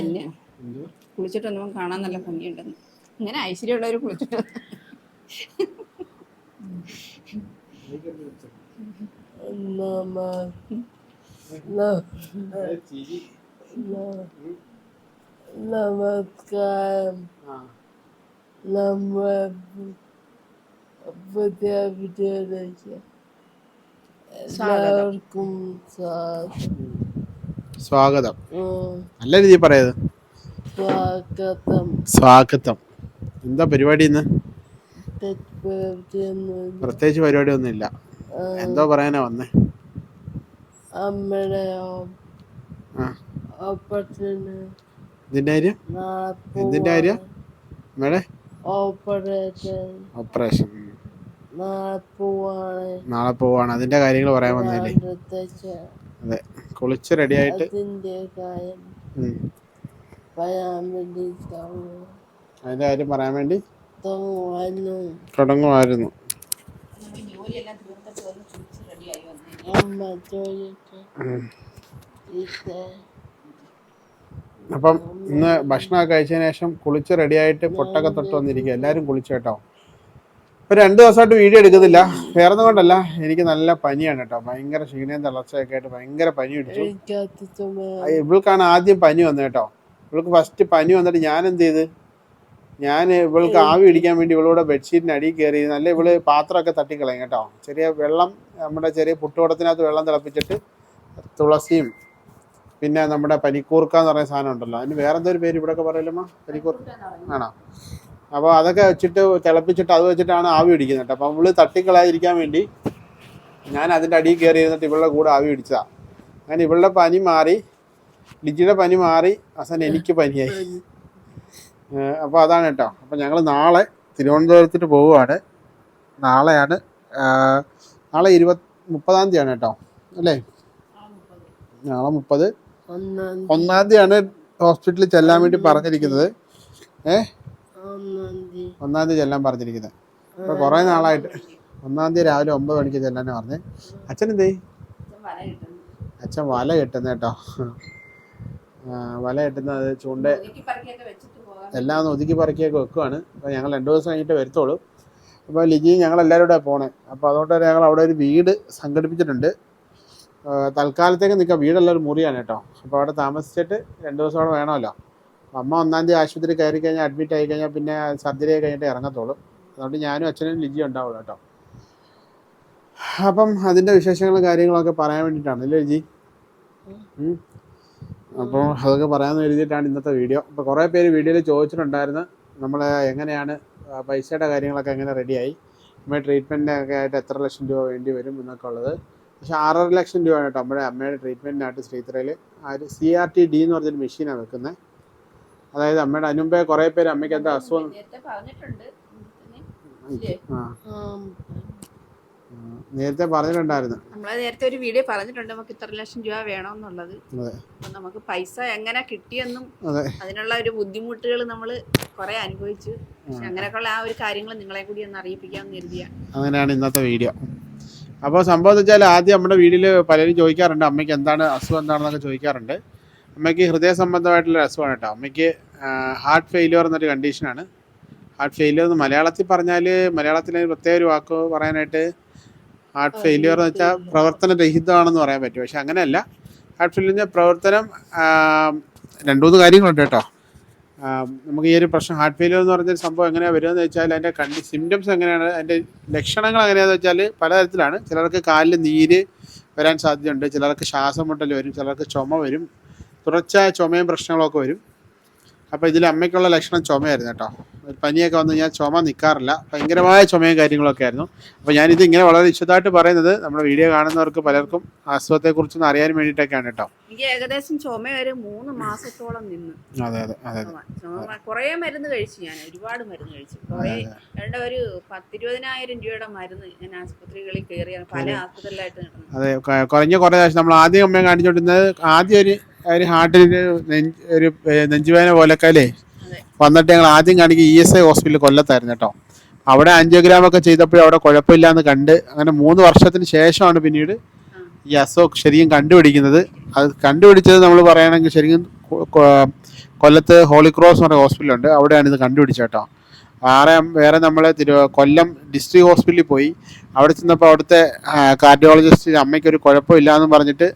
എന്നെ. കുളിച്ചിട്ട് വന്നപ്പോൾ കാണാൻ നല്ല ഭംഗിയുണ്ടെന്ന്. ഇങ്ങനെ ഐശ്വര്യമുള്ളവർ കുളിച്ചിട്ട്. നമസ്കാരം. നമ്മൾ പുതിയ വീഡിയോയിലേക്ക് എല്ലാവർക്കും സ്വാഗതം. നല്ല രീതിയിൽ പറയത് സ്വാഗതം. സ്വാഗതം. എന്താ പരിപാടി ഇന്ന്? പ്രത്യേകിച്ച് പരിപാടി ഒന്നും ഇല്ല എന്തോ പറയാനാ വന്നേ. അമ്മയുടെ ഇതിന്റെ കാര്യം? എന്തിന്റെ കാര്യം? ഓപ്പറേഷൻ. ഓപ്പറേഷൻ. നാളെ പോവാണ്. അതിന്റെ കാര്യങ്ങൾ പറയാൻ വന്നില്ലേ അതെ. കുളിച്ച് റെഡി ആയിട്ട് അതിന്റെ കാര്യം. പറയാൻ വേണ്ടി തുടങ്ങുമായിരുന്നു. അപ്പം ഇന്ന് ഭക്ഷണമൊക്കെ കഴിച്ചതിന് ശേഷം കുളിച്ച് റെഡിയായിട്ട് പൊട്ടൊക്കെ തൊട്ട് വന്നിരിക്കുക. എല്ലാവരും കുളിച്ചു കേട്ടോ? ഇപ്പൊ രണ്ട് ദിവസമായിട്ട് വീഡിയോ എടുക്കുന്നില്ല. വേറെ ഒന്നും കൊണ്ടല്ല. എനിക്ക് നല്ല പനിയാണ് കേട്ടോ. ഭയങ്കര ക്ഷീണയും തളർച്ചയൊക്കെ ആയിട്ട് ഭയങ്കര പനി പിടിച്ചു. ഇവൾക്കാണ് ആദ്യം പനി വന്നത് കേട്ടോ. ഇവൾക്ക് ഫസ്റ്റ് പനി വന്നിട്ട് ഞാൻ എന്ത് ചെയ്ത്? ഞാൻ ഇവൾക്ക് ആവി പിടിക്കാൻ വേണ്ടി ഇവളൂടെ ബെഡ്ഷീറ്റിന് അടിയിൽ കയറി നല്ല ഇവൾ പാത്രമൊക്കെ തട്ടിക്കളയും കേട്ടോ. ചെറിയ വെള്ളം നമ്മുടെ ചെറിയ പുട്ടുകുടത്തിനകത്ത് വെള്ളം തിളപ്പിച്ചിട്ട് തുളസിയും പിന്നെ നമ്മുടെ പനിക്കൂർക്ക എന്ന് പറയുന്ന സാധനം ഉണ്ടല്ലോ. അതിന് വേറെന്തൊരു പേര് ഇവിടെയൊക്കെ പറയലമ്മ? പനിക്കൂർക്ക ആണോ? അപ്പോൾ അതൊക്കെ വെച്ചിട്ട് തിളപ്പിച്ചിട്ട് അത് വെച്ചിട്ടാണ് ആവി പിടിക്കുന്നത്. കേട്ടോ അപ്പോൾ ഇവൾ തട്ടിക്കളയാതിരിക്കാൻ വേണ്ടി ഞാൻ അതിന്റെ അടിയിൽ കയറി ഇരുന്നിട്ട് ഇവളുടെ കൂടെ ആവി പിടിച്ചതാണ് അങ്ങനെ ഇവളുടെ പനി മാറി ലിജിയുടെ പനി മാറി അവസാനം എനിക്ക് പനിയായി. അപ്പോൾ അതാണ് കേട്ടോ. അപ്പോൾ ഞങ്ങൾ നാളെ തിരുവനന്തപുരത്തിന് പോവുകയാണ്. നാളെയാണ് നാളെ ഇരുപത് മുപ്പതാം തീയതിയാണ് കേട്ടോ അല്ലേ? നാളെ മുപ്പത്. ഒന്നാം തീയതിയാണ് ഹോസ്പിറ്റലിൽ ചെല്ലാൻ വേണ്ടി പറഞ്ഞിരിക്കുന്നത്. ഏ? ഒന്നാം തീയതി ചെല്ലാൻ പറഞ്ഞിരിക്കുന്നത് ഇപ്പൊ കൊറേ നാളായിട്ട്. ഒന്നാം തീയതി രാവിലെ ഒമ്പത് മണിക്ക് ചെല്ലാനാണ് പറഞ്ഞ്. അച്ഛൻ എന്തേ കിട്ടുന്നു. അച്ഛൻ വല കിട്ടുന്ന കേട്ടോ. വല വല കെട്ടുന്നത് ചൂണ്ട എല്ലാം ഒന്ന് ഒതുക്കി പറക്കിയൊക്കെ വെക്കുവാണ്. അപ്പോൾ ഞങ്ങൾ രണ്ട് ദിവസം കഴിഞ്ഞിട്ട് വരുത്തോളൂ. അപ്പോൾ ലിജി ഞങ്ങൾ എല്ലാവരും കൂടെ പോണേ. അപ്പോൾ അതുകൊണ്ട് തന്നെ ഞങ്ങൾ അവിടെ ഒരു വീട് സംഘടിപ്പിച്ചിട്ടുണ്ട്. തൽക്കാലത്തേക്ക് നിൽക്കാം. വീടുള്ള ഒരു മുറിയാണ് കേട്ടോ. അപ്പോൾ അവിടെ താമസിച്ചിട്ട് രണ്ട് ദിവസം അവിടെ വേണമല്ലോ. അമ്മ ഒന്നാം തീയതി ആശുപത്രി കയറി കഴിഞ്ഞാൽ അഡ്മിറ്റ് ആയി കഴിഞ്ഞാൽ പിന്നെ സർജറി കഴിഞ്ഞിട്ട് ഇറങ്ങത്തുള്ളൂ. അതുകൊണ്ട് ഞാനും അച്ഛനും ലിജി ഉണ്ടാവുള്ളൂ കേട്ടോ. അപ്പം അതിന്റെ വിശേഷങ്ങളും കാര്യങ്ങളൊക്കെ പറയാൻ വേണ്ടിയിട്ടാണ് ലിജി. അപ്പോൾ അതൊക്കെ പറയാമെന്ന് എഴുതിയിട്ടാണ് ഇന്നത്തെ വീഡിയോ. അപ്പോൾ കുറേ പേര് വീഡിയോയിൽ ചോദിച്ചിട്ടുണ്ടായിരുന്നു നമ്മൾ എങ്ങനെയാണ് പൈസയുടെ കാര്യങ്ങളൊക്കെ എങ്ങനെ റെഡിയായി നമ്മുടെ ട്രീറ്റ്മെന്റിനൊക്കെ ആയിട്ട് എത്ര ലക്ഷം രൂപ വേണ്ടി വരും എന്നൊക്കെ ഉള്ളത്. പക്ഷെ ആറര ലക്ഷം രൂപയാണ് കേട്ടോ നമ്മുടെ അമ്മയുടെ ട്രീറ്റ്മെന്റിനായിട്ട് ശ്രീത്രയിൽ ആ ഒരു സി ആർ ടി ഡി എന്ന് പറഞ്ഞൊരു മെഷീനാണ് വെക്കുന്നത്. അതായത് അമ്മയുടെ അനുമ്പേ കുറെ പേര് അമ്മയ്ക്ക് എന്താ അസുഖം? നേരത്തെ പറഞ്ഞിട്ടുണ്ട്. ഇല്ലേ? ആ. നേരത്തെ പറഞ്ഞിട്ടുണ്ടായിരുന്നു. നമ്മളെ നേരത്തെ ഒരു വീഡിയോ പറഞ്ഞിട്ടുണ്ട്. നമുക്ക് ഇത്ര ലക്ഷം രൂപ വേണമെന്നുള്ളത് നമുക്ക് പൈസ എങ്ങനെ കിട്ടിയെന്നും അതിനുള്ള ഒരു ബുദ്ധിമുട്ടുകൾ നമ്മൾ കുറെ അനുഭവിച്ചു. പക്ഷെ അങ്ങനെയൊക്കെയുള്ള ആ ഒരു കാര്യങ്ങൾ നിങ്ങളെ കൂടി ഒന്ന് അറിയിപ്പിക്കാമെന്ന് കരുതിയ. അങ്ങനെയാണ് ഇന്നത്തെ വീഡിയോ. അപ്പോൾ സംഭവം എന്ന് വെച്ചാൽ ആദ്യം നമ്മുടെ വീട്ടിൽ പലരും ചോദിക്കാറുണ്ട് അമ്മയ്ക്ക് എന്താണ് അസുഖം എന്താണെന്നൊക്കെ ചോദിക്കാറുണ്ട്. അമ്മയ്ക്ക് ഹൃദയ സംബന്ധമായിട്ടുള്ള അസുഖമാണ് കേട്ടോ. അമ്മയ്ക്ക് ഹാർട്ട് ഫെയിലിയർ എന്നൊരു കണ്ടീഷനാണ് ഹാർട്ട് ഫെയിലിയർ എന്ന് മലയാളത്തിൽ പറഞ്ഞാൽ മലയാളത്തിൽ പ്രത്യേക ഒരു വാക്ക് പറയാനായിട്ട് ഹാർട്ട് ഫെയിലിയർ എന്ന് വെച്ചാൽ പ്രവർത്തനരഹിതമാണെന്ന് പറയാൻ പറ്റും. പക്ഷെ അങ്ങനെയല്ല. ഹാർട്ട് ഫെയിലിയർ പ്രവർത്തനം ആ, രണ്ട് മൂന്ന് കാര്യങ്ങളുണ്ട് കേട്ടോ. നമുക്ക് ഈ ഒരു പ്രശ്നം ഹാർട്ട് ഫെയിലിയർ എന്ന് പറഞ്ഞൊരു സംഭവം എങ്ങനെയാണ് വരുന്നത് വെച്ചാൽ അതിന്റെ കണ്ടി സിംറ്റംസ് എങ്ങനെയാണ് അതിന്റെ ലക്ഷണങ്ങൾ എങ്ങനെയാണെന്ന് വെച്ചാൽ പലതരത്തിലാണ്. ചിലർക്ക് കാലിൽ നീര് വരാൻ സാധ്യതയുണ്ട്. ചിലർക്ക് ശ്വാസം മുട്ടൽ വരും. ചിലർക്ക് ചുമ വരും. തുടർച്ചയായ ചുമയും പ്രശ്നങ്ങളൊക്കെ വരും. അപ്പോൾ ഇതിൽ അമ്മയ്ക്കുള്ള ലക്ഷണം ചുമയായിരുന്നു കേട്ടോ. പനിയൊക്കെ വന്ന് ഞാൻ ചുമ നിൽക്കാറില്ല ഭയങ്കരമായ ചുമയും കാര്യങ്ങളൊക്കെ ആയിരുന്നു. അപ്പോൾ ഞാനിത് ഇങ്ങനെ വളരെ വിശദമായിട്ട് പറയുന്നത് നമ്മുടെ വീഡിയോ കാണുന്നവർക്ക് പലർക്കും അസുഖത്തെക്കുറിച്ചൊന്ന് അറിയാൻ വേണ്ടിയിട്ടൊക്കെയാണ് കേട്ടോ. എനിക്ക് ഏകദേശം ചുമ ഒരു മൂന്ന് മാസത്തോളം നിന്ന്. അതെ അതെ അതെ കുറേ മരുന്ന് കഴിച്ചു ഞാൻ. ഒരുപാട് മരുന്ന് കഴിച്ചു. കുറേ ഒരു പത്തിരുപതിനായിരം രൂപയുടെ മരുന്ന് ഞാൻ ആശുപത്രികളിൽ കയറിയാണ് പല ആശുപത്രിയിലായിട്ട് നടന്നു അതെ കുറഞ്ഞ കുറേ നമ്മൾ ആദ്യം അമ്മയെ കാണിച്ചുകൊണ്ടിരുന്നത് ആദ്യം ഒരു ഒരു ഹാർട്ടിന് ഒരു നെഞ്ചുവേന നെഞ്ചുവേദന പോലൊക്കെ അതെ. വന്നിട്ട് ഞങ്ങൾ ആദ്യം കാണിക്കുക ഇ എസ് ഐ ഹോസ്പിറ്റൽ കൊല്ലത്തായിരുന്നു കേട്ടോ. അവിടെ ആൻജിയോഗ്രാം ഒക്കെ ചെയ്തപ്പോഴും അവിടെ കുഴപ്പമില്ല എന്ന് കണ്ട് അങ്ങനെ മൂന്ന് വർഷത്തിന് ശേഷമാണ് പിന്നീട് ഈ അസുഖം ശരിക്കും കണ്ടുപിടിക്കുന്നത്. അത് കണ്ടുപിടിച്ചത് നമ്മൾ പറയുകയാണെങ്കിൽ ശരിക്കും കൊല്ലത്ത് ഹോളി ക്രോസ് എന്ന് പറഞ്ഞ ഹോസ്പിറ്റലുണ്ട്. അവിടെയാണ് ഇത് കണ്ടുപിടിച്ചത് കേട്ടോ. വേറെ വേറെ നമ്മൾ തിരു കൊല്ലം ഡിസ്ട്രിക്ട് ഹോസ്പിറ്റലിൽ പോയി. അവിടെ ചെന്നപ്പോൾ അവിടുത്തെ കാർഡിയോളജിസ്റ്റ് അമ്മയ്ക്ക് ഒരു കുഴപ്പമില്ല എന്ന് പറഞ്ഞിട്ട്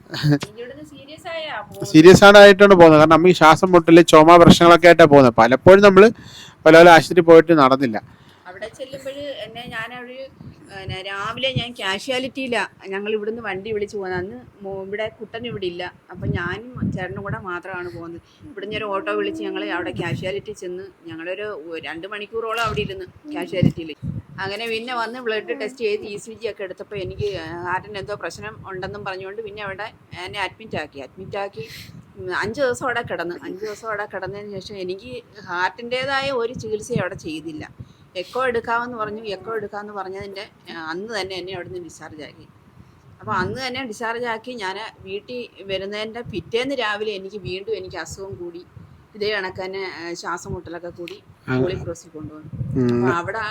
സീരിയസ്. ആയിട്ടാണ് പോകുന്നത്. കാരണം അമ്മയ്ക്ക് ശ്വാസം മുട്ടൽ ചുമ പ്രശ്നങ്ങളൊക്കെ ആയിട്ടാണ് പോകുന്നത്. പലപ്പോഴും നമ്മൾ പല പല ആശുപത്രി പോയിട്ട് നടന്നില്ല. അവിടെ ചെല്ലുമ്പോൾ എന്നെ ഞാൻ ഒരു രാവിലെ ഞാൻ കാഷ്വാലിറ്റിയില്ല ഞങ്ങൾ ഇവിടുന്ന് വണ്ടി വിളിച്ചു പോകുന്നത്. അന്ന് ഇവിടെ കുട്ടൻ ഇവിടെ ഇല്ല. അപ്പം ഞാനും ചേട്ടനും കൂടെ മാത്രമാണ് പോകുന്നത്. ഇവിടുന്ന് ഒരു ഓട്ടോ വിളിച്ച് ഞങ്ങൾ അവിടെ കാഷ്വാലിറ്റി ചെന്ന് ഞങ്ങളൊരു രണ്ട് മണിക്കൂറോളം അവിടെ ഇരുന്ന് കാഷ്വാലിറ്റിയിൽ അങ്ങനെ പിന്നെ വന്ന് ബ്ലഡ് ടെസ്റ്റ് ചെയ്ത് ഇ സി ജി ഒക്കെ എടുത്തപ്പോൾ എനിക്ക് ഹാർട്ടിന് എന്തോ പ്രശ്നം ഉണ്ടെന്നും പറഞ്ഞുകൊണ്ട് പിന്നെ അവിടെ എന്നെ അഡ്മിറ്റ് ആക്കി. അഡ്മിറ്റ് ആക്കി അഞ്ച് ദിവസം അവിടെ കിടന്നു. അഞ്ച് ദിവസം അവിടെ കിടന്നതിന് ശേഷം എനിക്ക് ഹാർട്ടിന്റേതായ ഒരു ചികിത്സയും അവിടെ ചെയ്തില്ല. എക്കോ എടുക്കാമെന്ന് പറഞ്ഞു. എക്കോ എടുക്കാമെന്ന് പറഞ്ഞതിന്റെ അന്ന് തന്നെ എന്നെ അവിടുന്ന് ഡിസ്ചാർജ് ആക്കി. അപ്പോൾ അന്ന് തന്നെ ഡിസ്ചാർജ് ആക്കി ഞാൻ വീട്ടിൽ വരുന്നതിന്റെ പിറ്റേന്ന് രാവിലെ എനിക്ക് വീണ്ടും എനിക്ക് അസുഖം കൂടി. ഇതേ കണക്ക് തന്നെ ശ്വാസം മുട്ടലൊക്കെ കൂടി. ഹോളിക്രോസിൽ കൊണ്ടുവന്നു അപ്പോൾ അവിടെ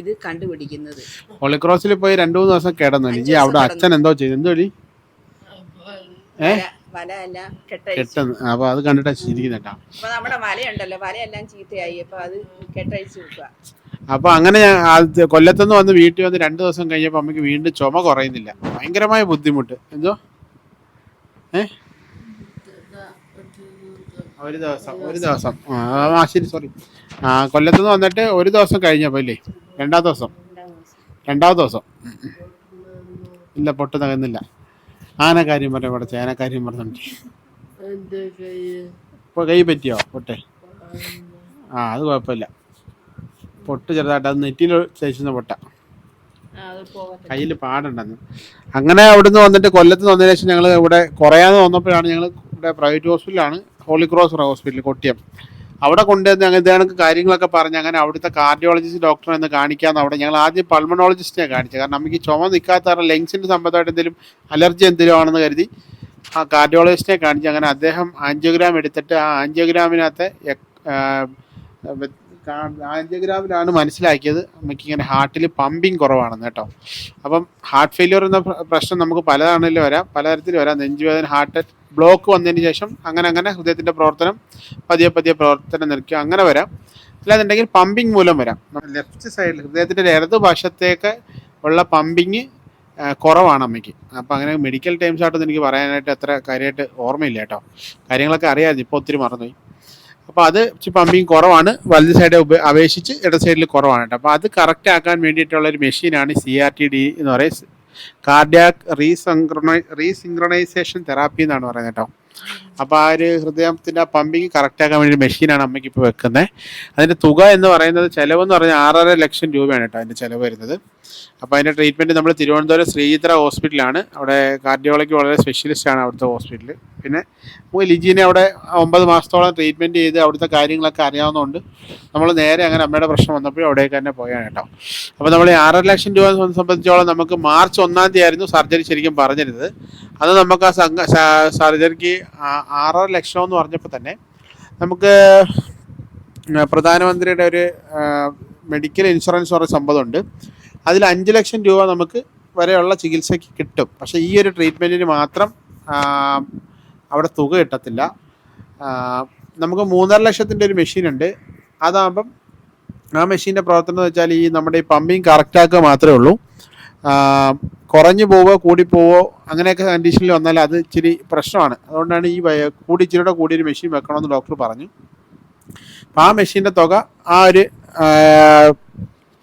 ഇത് കണ്ടുപിടിക്കുന്നത്. ഹോളിക്രോസിൽ പോയി രണ്ടു മൂന്ന് ദിവസം കിടന്നു. ഇനി അവിടെ അച്ഛൻ എന്തോ ചെയ്തു. എന്തോ കെട്ടെന്ന്. അപ്പൊ അത് കണ്ടിട്ടാ ചിരിക്കുന്നേട്ടാ അപ്പോൾ നമ്മുടെ വലയുണ്ടല്ലോ. വലയെല്ലാം ചീത്തയായി. അപ്പോൾ അത് കെട്ടഴിച്ച് വെക്കുക. അപ്പൊ അങ്ങനെ കൊല്ലത്തുനിന്ന് വന്ന് വീട്ടിൽ വന്ന് രണ്ടു ദിവസം കഴിഞ്ഞപ്പോ അമ്മയ്ക്ക് വീണ്ടും ചുമ കുറയുന്നില്ല. ഭയങ്കരമായ ബുദ്ധിമുട്ട്. എന്തോ? ഏ? ഒരു ദിവസം ഒരു ദിവസം. ആ ശരി സോറി ആ കൊല്ലത്തുനിന്ന് വന്നിട്ട് ഒരു ദിവസം കഴിഞ്ഞപ്പോ ഇല്ലേ? രണ്ടാം ദിവസം. രണ്ടാം ദിവസം. ഇല്ല പൊട്ട് തകർന്നില്ല. ആന കാര്യം പറഞ്ഞ ഇവിടെ ചേന കാര്യം പറഞ്ഞിട്ട് എന്റെ കയ്യിൽ ഇപ്പൊ കൈ പറ്റിയോ പൊട്ടെ? ആ അത് കുഴപ്പമില്ല. പൊട്ട് ചെറുതായിട്ട് അത് നെറ്റിയിൽ തേച്ചുന്ന പൊട്ട. കയ്യിൽ പാടുണ്ടെന്ന്. അങ്ങനെ അവിടുന്ന് വന്നിട്ട് കൊല്ലത്ത് വന്നതിന് ശേഷം ഞങ്ങൾ ഇവിടെ കുറയാതെ വന്നപ്പോഴാണ് ഞങ്ങൾ ഇവിടെ പ്രൈവറ്റ് ഹോസ്പിറ്റലാണ് ഹോളി ക്രോസ് ഹോസ്പിറ്റൽ കൊട്ടിയം. അവിടെ കൊണ്ടുവന്ന് അങ്ങനെ ഇതേണക്ക് കാര്യങ്ങളൊക്കെ പറഞ്ഞ് അങ്ങനെ അവിടുത്തെ കാർഡിയോളജിസ്റ്റ് ഡോക്ടറെ ഒന്ന് കാണിക്കാമെന്ന് അവിടെ ഞങ്ങൾ ആദ്യം പൾമണോളജിസ്റ്റിനെ കാണിച്ചത്. കാരണം നമുക്ക് ഈ ചുമ നിൽക്കാത്ത ലങ്സിന്റെ സംബന്ധമായിട്ട് എന്തെങ്കിലും അലർജി എന്തെങ്കിലും ആണെന്ന് കരുതി ആ കാർഡിയോളജിസ്റ്റിനെ കാണിച്ച് അങ്ങനെ അദ്ദേഹം ആൻജിയോഗ്രാം എടുത്തിട്ട് ആ ആൻജിയോഗ്രാമിനകത്ത് ആൻജിയോഗ്രാമിലാണ് മനസ്സിലാക്കിയത് നമുക്ക് ഇങ്ങനെ ഹാർട്ടിൽ പമ്പിങ് കുറവാണെന്ന് കേട്ടോ. അപ്പം ഹാർട്ട് ഫെയിലിയർ എന്ന പ്രശ്നം നമുക്ക് പലതാണെങ്കിലും വരാം. പലതരത്തിൽ വരാം. നെഞ്ചുവേദന ഹാർട്ട് ബ്ലോക്ക് വന്നതിന് ശേഷം അങ്ങനെ അങ്ങനെ ഹൃദയത്തിന്റെ പ്രവർത്തനം പതിയെ പതിയെ പ്രവർത്തനം നിൽക്കുക അങ്ങനെ വരാം. അല്ലാന്നുണ്ടെങ്കിൽ പമ്പിങ് മൂലം വരാം. ലെഫ്റ്റ് സൈഡിൽ ഹൃദയത്തിന്റെ ഇടത് വശത്തേക്ക് ഉള്ള പമ്പിങ് കുറവാണ് അമ്മയ്ക്ക്. അപ്പം അങ്ങനെ മെഡിക്കൽ ടൈംസ് ആയിട്ടൊന്നും എനിക്ക് പറയാനായിട്ട് അത്ര കാര്യമായിട്ട് ഓർമ്മയില്ല കേട്ടോ. കാര്യങ്ങളൊക്കെ അറിയാമായിരുന്നു. ഇപ്പോൾ ഒത്തിരി മറന്നുപോയി. അപ്പോൾ അത് പമ്പിങ് കുറവാണ്. വലത് സൈഡ് അപേക്ഷിച്ച് ഇട സൈഡിൽ കുറവാണ് കേട്ടോ. അപ്പോൾ അത് കറക്റ്റ് ആക്കാൻ വേണ്ടിയിട്ടുള്ള ഒരു മെഷീനാണ് സി ആർ ടി ഡി എന്ന് പറയുന്നത്. കാർഡിയാക് റീസംക്രണൈ റീസിങ്ക്രണൈസേഷൻ തെറാപ്പി എന്നാണ് പറയുന്നത് കേട്ടോ. അപ്പോൾ ആ ഒരു ഹൃദയത്തിന്റെ പമ്പിങ് കറക്റ്റ് ആക്കാൻ വേണ്ടി മെഷീനാണ് അമ്മയ്ക്ക് ഇപ്പോൾ വെക്കുന്നത് അതിന്റെ തുക എന്ന് പറയുന്നത് ചിലവെന്ന് പറഞ്ഞാൽ ആറര ലക്ഷം രൂപയാണ് കേട്ടോ അതിന്റെ ചിലവ് വരുന്നത്. അപ്പോൾ അതിന്റെ ട്രീറ്റ്മെന്റ് നമ്മൾ തിരുവനന്തപുരം ശ്രീചിത്ര ഹോസ്പിറ്റലാണ്. അവിടെ കാർഡിയോളജി വളരെ സ്പെഷ്യലിസ്റ്റ് ആണ് അവിടുത്തെ ഹോസ്പിറ്റൽ പിന്നെ നമുക്ക് ലിജീനെ അവിടെ ഒമ്പത് മാസത്തോളം ട്രീറ്റ്മെന്റ് ചെയ്ത് അവിടുത്തെ കാര്യങ്ങളൊക്കെ അറിയാവുന്നതുകൊണ്ട് നമ്മൾ നേരെ അങ്ങനെ അമ്മയുടെ പ്രശ്നം വന്നപ്പോൾ അവിടേക്ക് തന്നെ പോയാണ് കേട്ടോ. അപ്പോൾ നമ്മൾ ആറര ലക്ഷം രൂപ സംബന്ധിച്ചോളം നമുക്ക് മാർച്ച് ഒന്നാം തീയതി ആയിരുന്നു സർജറി ശരിക്കും പറഞ്ഞിരുന്നത്. അത് നമുക്ക് ആ സംഘ സർജറിക്ക് ആറര ലക്ഷം എന്ന് പറഞ്ഞപ്പോൾ തന്നെ നമുക്ക് പ്രധാനമന്ത്രിയുടെ ഒരു മെഡിക്കൽ ഇൻഷുറൻസ് പറഞ്ഞ സംഭവമുണ്ട് അതിൽ അഞ്ച് ലക്ഷം രൂപ നമുക്ക് വരെയുള്ള ചികിത്സയ്ക്ക് കിട്ടും. പക്ഷെ ഈ ഒരു ട്രീറ്റ്മെന്റിന് മാത്രം അവിടെ തുക കിട്ടത്തില്ല. നമുക്ക് മൂന്നര ലക്ഷത്തിന്റെ ഒരു മെഷീൻ ഉണ്ട്. അതാകുമ്പം ആ മെഷീന്റെ പ്രവർത്തനം എന്ന് വെച്ചാൽ ഈ നമ്മുടെ ഈ പമ്പിങ് കറക്റ്റാക്കുക മാത്രമേ ഉള്ളൂ. കുറഞ്ഞു പോവോ കൂടിപ്പോവോ പോവോ അങ്ങനെയൊക്കെ കണ്ടീഷനിൽ വന്നാൽ അത് ഇച്ചിരി പ്രശ്നമാണ്. അതുകൊണ്ടാണ് ഈ കൂടി ഇച്ചിരിയുടെ കൂടിയൊരു മെഷീൻ വെക്കണമെന്ന് ഡോക്ടർ പറഞ്ഞു. അപ്പം ആ മെഷീന്റെ തുക ആ ഒരു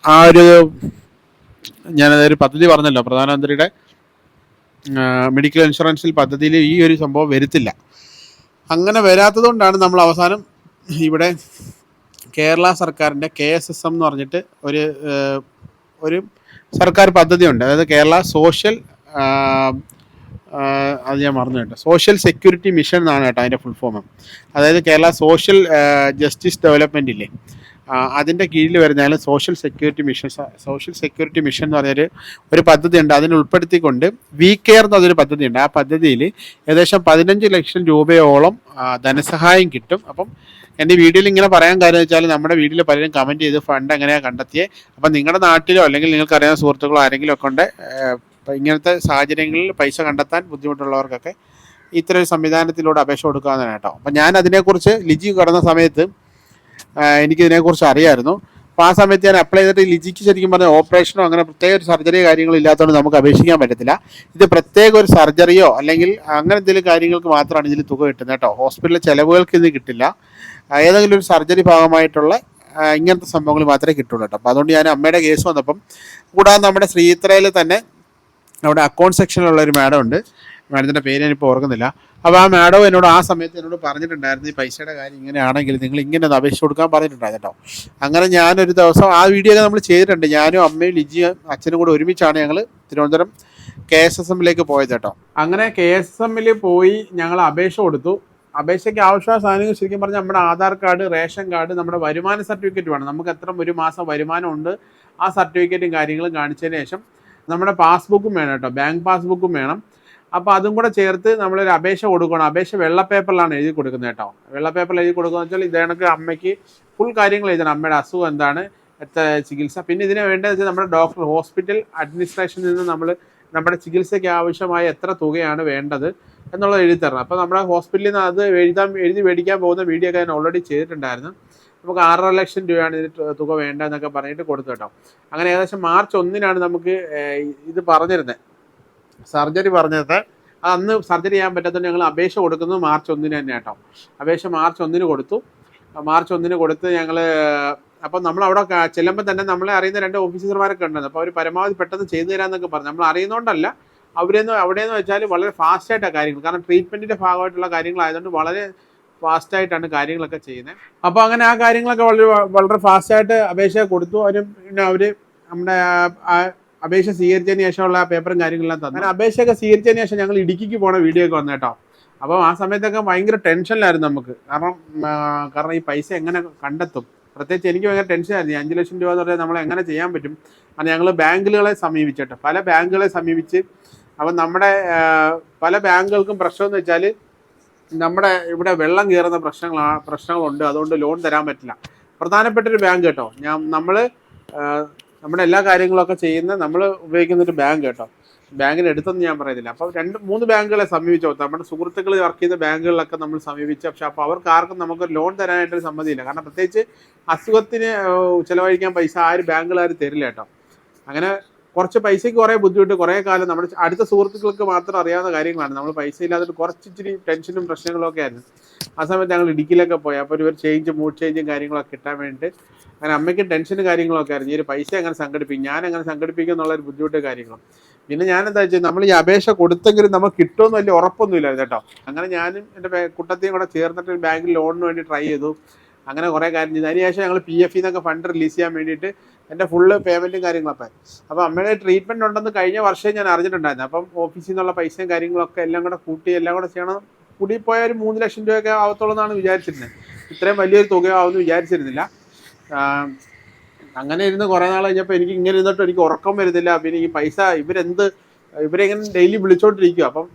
ആ ഒരു ഞാനതൊരു പദ്ധതി പറഞ്ഞല്ലോ പ്രധാനമന്ത്രിയുടെ മെഡിക്കൽ ഇൻഷുറൻസിൽ പദ്ധതിയിൽ ഈ ഒരു സംഭവം വരുത്തില്ല. അങ്ങനെ വരാത്തത് കൊണ്ടാണ് നമ്മൾ അവസാനം ഇവിടെ കേരള സർക്കാരിന്റെ കെ എസ് എസ് എം എന്ന് പറഞ്ഞിട്ട് ഒരു ഒരു സർക്കാർ പദ്ധതിയുണ്ട് അതായത് കേരള സോഷ്യൽ അത് ഞാൻ മറന്നു കേട്ടോ. സോഷ്യൽ സെക്യൂരിറ്റി മിഷൻ എന്നാണ് കേട്ടോ അതിന്റെ ഫുൾ ഫോം. അതായത് കേരള സോഷ്യൽ ജസ്റ്റിസ് ഡെവലപ്മെന്റ് ഇല്ലേ? അതിന്റെ കീഴിൽ വരുന്നതാണ് social security mission social security mission എന്ന് പറഞ്ഞൊരു ഒരു പദ്ധതി ഉണ്ട് അതിനെ ഉൾപ്പെടുത്തിക്കൊണ്ട് വി കെയർ എന്നതൊരു പദ്ധതി ഉണ്ട് ആ പദ്ധതിയിൽ ഏകദേശം പതിനഞ്ച് ലക്ഷം രൂപയോളം ധനസഹായം കിട്ടും. അപ്പം എന്റെ വീഡിയോയിൽ ഇങ്ങനെ പറയാൻ കാര്യം വെച്ചാൽ നമ്മുടെ വീട്ടിൽ പലരും കമന്റ് ചെയ്ത് ഫണ്ട് എങ്ങനെയാണ് കണ്ടെത്തിയത് അപ്പം നിങ്ങളുടെ നാട്ടിലോ അല്ലെങ്കിൽ നിങ്ങൾക്കറിയാവുന്ന സുഹൃത്തുക്കളോ ആരെങ്കിലും ഒക്കെ ഉണ്ട് ഇങ്ങനത്തെ സാഹചര്യങ്ങളിൽ പൈസ കണ്ടെത്താൻ ബുദ്ധിമുട്ടുള്ളവർക്കൊക്കെ ഇത്തരം സംവിധാനത്തിലൂടെ അപേക്ഷ കൊടുക്കാവുന്നതാണ് കേട്ടോ. അപ്പം ഞാൻ അതിനെക്കുറിച്ച് ലിജി കടന്ന സമയത്ത് എനിക്ക് ഇതിനെക്കുറിച്ച് അറിയായിരുന്നു. അപ്പോൾ ആ സമയത്ത് ഞാൻ അപ്ലൈ ചെയ്തിട്ട് ലിജിക്ക് ശരിക്കും പറഞ്ഞാൽ ഓപ്പറേഷനോ അങ്ങനെ പ്രത്യേക ഒരു സർജറിയോ കാര്യങ്ങളോ ഇല്ലാത്തതുകൊണ്ട് നമുക്ക് അപേക്ഷിക്കാൻ പറ്റത്തില്ല. ഇത് പ്രത്യേക ഒരു സർജറിയോ അല്ലെങ്കിൽ അങ്ങനെ എന്തെങ്കിലും കാര്യങ്ങൾക്ക് മാത്രമാണ് ഇതിൽ തുക കിട്ടുന്നത് കേട്ടോ. ഹോസ്പിറ്റലിലെ ചിലവുകൾക്ക് ഇത് കിട്ടില്ല. ഏതെങ്കിലും ഒരു സർജറി ഭാഗമായിട്ടുള്ള ഇങ്ങനത്തെ സംഭവങ്ങൾ മാത്രമേ കിട്ടുള്ളൂ കേട്ടോ. അപ്പോൾ അതുകൊണ്ട് ഞാൻ അമ്മയുടെ കേസ് വന്നപ്പം കൂടാതെ നമ്മുടെ ശ്രീത്രയിൽ തന്നെ നമ്മുടെ അക്കൗണ്ട് സെക്ഷനിലുള്ള ഒരു മാഡം ഉണ്ട്. മാഡത്തിന്റെ പേര് ഞാനിപ്പോൾ ഓർക്കുന്നില്ല. അപ്പോൾ ആ മാഡം എന്നോട് ആ സമയത്ത് എന്നോട് പറഞ്ഞിട്ടുണ്ടായിരുന്നു ഈ പൈസയുടെ കാര്യം ഇങ്ങനെയാണെങ്കിൽ നിങ്ങൾ ഇങ്ങനെ ഒന്ന് അപേക്ഷ കൊടുക്കാൻ പറഞ്ഞിട്ടുണ്ടായിരുന്നു കേട്ടോ. അങ്ങനെ ഞാനൊരു ദിവസം ആ വീഡിയോ നമ്മൾ ചെയ്തിട്ടുണ്ട്. ഞാനും അമ്മയും ലിജിയും അച്ഛനും കൂടെ ഒരുമിച്ചാണ് ഞങ്ങൾ തിരുവനന്തപുരം കെ എസ് എസ് എമ്മിലേക്ക് പോയത് കേട്ടോ. അങ്ങനെ കെ എസ് എസ് എമ്മിൽ പോയി ഞങ്ങൾ അപേക്ഷ കൊടുത്തു. അപേക്ഷയ്ക്ക് ആവശ്യമായ സാധനങ്ങൾ ശരിക്കും പറഞ്ഞാൽ നമ്മുടെ ആധാർ കാർഡ് റേഷൻ കാർഡ് നമ്മുടെ വരുമാന സർട്ടിഫിക്കറ്റ് വേണം. നമുക്ക് എത്ര ഒരു മാസം വരുമാനം ഉണ്ട് ആ സർട്ടിഫിക്കറ്റും കാര്യങ്ങളും കാണിച്ചതിന് ശേഷം നമ്മുടെ പാസ്ബുക്കും വേണം കേട്ടോ. ബാങ്ക് പാസ്ബുക്കും വേണം. അപ്പോൾ അതും കൂടെ ചേർത്ത് നമ്മളൊരു അപേക്ഷ കൊടുക്കണം. അപേക്ഷ വെള്ള പേപ്പറിലാണ് എഴുതി കൊടുക്കുന്നത് കേട്ടോ. വെള്ള പേപ്പറിൽ എഴുതി കൊടുക്കുക വെച്ചാൽ ഇത് കണക്ക് അമ്മയ്ക്ക് ഫുൾ കാര്യങ്ങൾ എഴുതണം. അമ്മയുടെ അസുഖം എന്താണ് എത്ര ചികിത്സ. പിന്നെ ഇതിന് വേണ്ടത് വെച്ചാൽ നമ്മുടെ ഡോക്ടർ ഹോസ്പിറ്റൽ അഡ്മിനിസ്ട്രേഷനിൽ നിന്ന് നമ്മൾ നമ്മുടെ ചികിത്സയ്ക്ക് ആവശ്യമായ എത്ര തുകയാണ് വേണ്ടത് എന്നുള്ളത് എഴുതി തരണം. അപ്പോൾ നമ്മുടെ ഹോസ്പിറ്റലിൽ നിന്ന് അത് എഴുതാൻ എഴുതി മേടിക്കാൻ പോകുന്ന വീഡിയോ ഒക്കെ ഞാൻ ഓൾറെഡി ചെയ്തിട്ടുണ്ടായിരുന്നു. നമുക്ക് ആറര ലക്ഷം രൂപയാണ് ഇതിന് തുക വേണ്ടതെന്നൊക്കെ പറഞ്ഞിട്ട് കൊടുത്തു കേട്ടോ. അങ്ങനെ ഏകദേശം മാർച്ച് ഒന്നിനാണ് നമുക്ക് ഇത് പറഞ്ഞിരുന്നത് സർജറി പറഞ്ഞത്. അന്ന് സർജറി ചെയ്യാൻ പറ്റാത്തതുകൊണ്ട് ഞങ്ങൾ അപേക്ഷ കൊടുക്കുന്നത് മാർച്ച് ഒന്നിന് തന്നെ കേട്ടോ. അപേക്ഷ മാർച്ച് ഒന്നിന് കൊടുത്തു. മാർച്ച് ഒന്നിന് കൊടുത്ത് ഞങ്ങൾ അപ്പം നമ്മൾ അവിടെ ചെല്ലുമ്പോൾ തന്നെ നമ്മളെ അറിയുന്ന രണ്ട് ഓഫീസർമാരൊക്കെ ഉണ്ടായിരുന്നു അപ്പോൾ അവർ പരമാവധി പെട്ടെന്ന് ചെയ്തു തരാമെന്നൊക്കെ പറഞ്ഞു. നമ്മൾ അറിയുന്നതുകൊണ്ടല്ല അവരെന്ന് അവിടെയെന്ന് വെച്ചാൽ വളരെ ഫാസ്റ്റായിട്ടാണ് കാര്യങ്ങൾ. കാരണം ട്രീറ്റ്മെന്റിന്റെ ഭാഗമായിട്ടുള്ള കാര്യങ്ങളായതുകൊണ്ട് വളരെ ഫാസ്റ്റായിട്ടാണ് കാര്യങ്ങളൊക്കെ ചെയ്യുന്നത്. അപ്പോൾ അങ്ങനെ ആ കാര്യങ്ങളൊക്കെ വളരെ വളരെ ഫാസ്റ്റായിട്ട് അപേക്ഷ കൊടുത്തു. അവരും പിന്നെ അവർ നമ്മുടെ അപേക്ഷ സ്വീകരിച്ചതിന് ശേഷമുള്ള പേപ്പറും കാര്യങ്ങളെല്ലാം തന്നു. അങ്ങനെ അപേക്ഷയൊക്കെ സ്വീകരിച്ചതിന് ശേഷം ഞങ്ങൾ ഇടുക്കിക്ക് പോണ വീഡിയോ ഒക്കെ വന്നു കേട്ടോ. അപ്പം ആ സമയത്തൊക്കെ ഭയങ്കര ടെൻഷനിലായിരുന്നു നമുക്ക്. കാരണം കാരണം ഈ പൈസ എങ്ങനെ കണ്ടെത്തും? പ്രത്യേകിച്ച് എനിക്ക് ഭയങ്കര ടെൻഷനായിരുന്നു അഞ്ച് ലക്ഷം രൂപ എന്ന് പറഞ്ഞാൽ നമ്മൾ എങ്ങനെ ചെയ്യാൻ പറ്റും? കാരണം ഞങ്ങൾ ബാങ്കുകളെ സമീപിച്ചിട്ട് പല ബാങ്കുകളെ സമീപിച്ച് അപ്പം നമ്മുടെ പല ബാങ്കുകൾക്കും പ്രശ്നമെന്ന് വെച്ചാൽ നമ്മുടെ ഇവിടെ വെള്ളം കയറുന്ന പ്രശ്നങ്ങളാണ് പ്രശ്നങ്ങളുണ്ട്. അതുകൊണ്ട് ലോൺ തരാൻ പറ്റില്ല. പ്രധാനപ്പെട്ട ഒരു ബാങ്ക് കേട്ടോ. ഞാൻ നമ്മൾ നമ്മുടെ എല്ലാ കാര്യങ്ങളൊക്കെ ചെയ്യുന്ന നമ്മൾ ഉപയോഗിക്കുന്ന ഒരു ബാങ്ക് കേട്ടോ. ബാങ്കിന് എടുത്തൊന്നും ഞാൻ പറയുന്നില്ല അപ്പോൾ രണ്ട് മൂന്ന് ബാങ്കുകളെ സമീപിച്ചു നമ്മുടെ സുഹൃത്തുക്കൾ വർക്ക് ചെയ്യുന്ന ബാങ്കുകളിലൊക്കെ നമ്മൾ സമീപിച്ചു പക്ഷെ അപ്പോൾ അവർക്ക് ആർക്കും നമുക്ക് ലോൺ തരാനായിട്ടൊരു സമ്മതിയില്ല. കാരണം പ്രത്യേകിച്ച് അസുഖത്തിന് ചിലവഴിക്കാൻ പൈസ ആരും ബാങ്കുകാർ തരില്ല കേട്ടോ. അങ്ങനെ കുറച്ച് പൈസയ്ക്ക് കുറേ ബുദ്ധിമുട്ട് കുറേ കാലം നമ്മുടെ അടുത്ത സുഹൃത്തുക്കൾക്ക് മാത്രം അറിയാവുന്ന കാര്യങ്ങളാണ്. നമ്മൾ പൈസ ഇല്ലാതെ കുറച്ച് ഇച്ചിരി ടെൻഷനും പ്രശ്നങ്ങളും ഒക്കെ ആയിരുന്നു. ആ സമയത്ത് ഞങ്ങൾ ഇടുക്കിയിലൊക്കെ പോയി. അപ്പോൾ ഒരു ചേഞ്ച് മൂഡ് ചേഞ്ചും കാര്യങ്ങളൊക്കെ കിട്ടാൻ വേണ്ടിയിട്ട് അങ്ങനെ അമ്മയ്ക്ക് ടെൻഷനും കാര്യങ്ങളൊക്കെ ആയിരുന്നു. ഈ ഒരു പൈസ എങ്ങനെ സംഘടിപ്പിക്കും? ഞാൻ എങ്ങനെ സംഘടിപ്പിക്കും എന്നുള്ള ഒരു ബുദ്ധിമുട്ട് കാര്യങ്ങളും. പിന്നെ ഞാൻ എന്താ വെച്ചാൽ നമ്മൾ ഈ അപേക്ഷ കൊടുത്തെങ്കിലും നമുക്ക് കിട്ടുമെന്ന് വലിയ ഉറപ്പൊന്നും ഇല്ല കേട്ടോ. അങ്ങനെ ഞാനും എന്റെ കുട്ടത്തെയും കൂടെ ചേർന്നിട്ട് ബാങ്കിൽ ലോണിന് വേണ്ടി ട്രൈ ചെയ്തു. അങ്ങനെ കുറേ കാര്യം ചെയ്തു. അതിനുശേഷം ഞങ്ങൾ പി എഫ് നിന്നൊക്കെ ഫണ്ട് റിലീസ് ചെയ്യാൻ വേണ്ടിയിട്ട് എന്റെ ഫുള്ള് പേയ്മെന്റും കാര്യങ്ങളൊക്കെ. അപ്പോൾ അമ്മയുടെ ട്രീറ്റ്മെന്റ് ഉണ്ടെന്ന് കഴിഞ്ഞ വർഷം ഞാൻ അറിഞ്ഞിട്ടുണ്ടായിരുന്നു. അപ്പം ഓഫീസിൽ നിന്നുള്ള പൈസയും കാര്യങ്ങളൊക്കെ എല്ലാം കൂടെ കൂട്ടി എല്ലാം കൂടെ ചെയ്യണം. കൂടി പോയ ഒരു മൂന്ന് ലക്ഷം രൂപയൊക്കെ ആവത്തുള്ളൂ എന്നാണ് വിചാരിച്ചിരുന്നത്. ഇത്രയും വലിയൊരു തുകയാവുമെന്ന് വിചാരിച്ചിരുന്നില്ല. അങ്ങനെ ഇരുന്ന് കുറെ നാൾ കഴിഞ്ഞപ്പോൾ എനിക്ക് ഇങ്ങനെ ഇരുന്നിട്ട് എനിക്ക് ഉറക്കം വരുന്നില്ല. പിന്നെ ഈ പൈസ ഇവരെന്ത് ഇവരെങ്ങനെ ഡെയിലി വിളിച്ചോണ്ടിരിക്കുക അപ്പം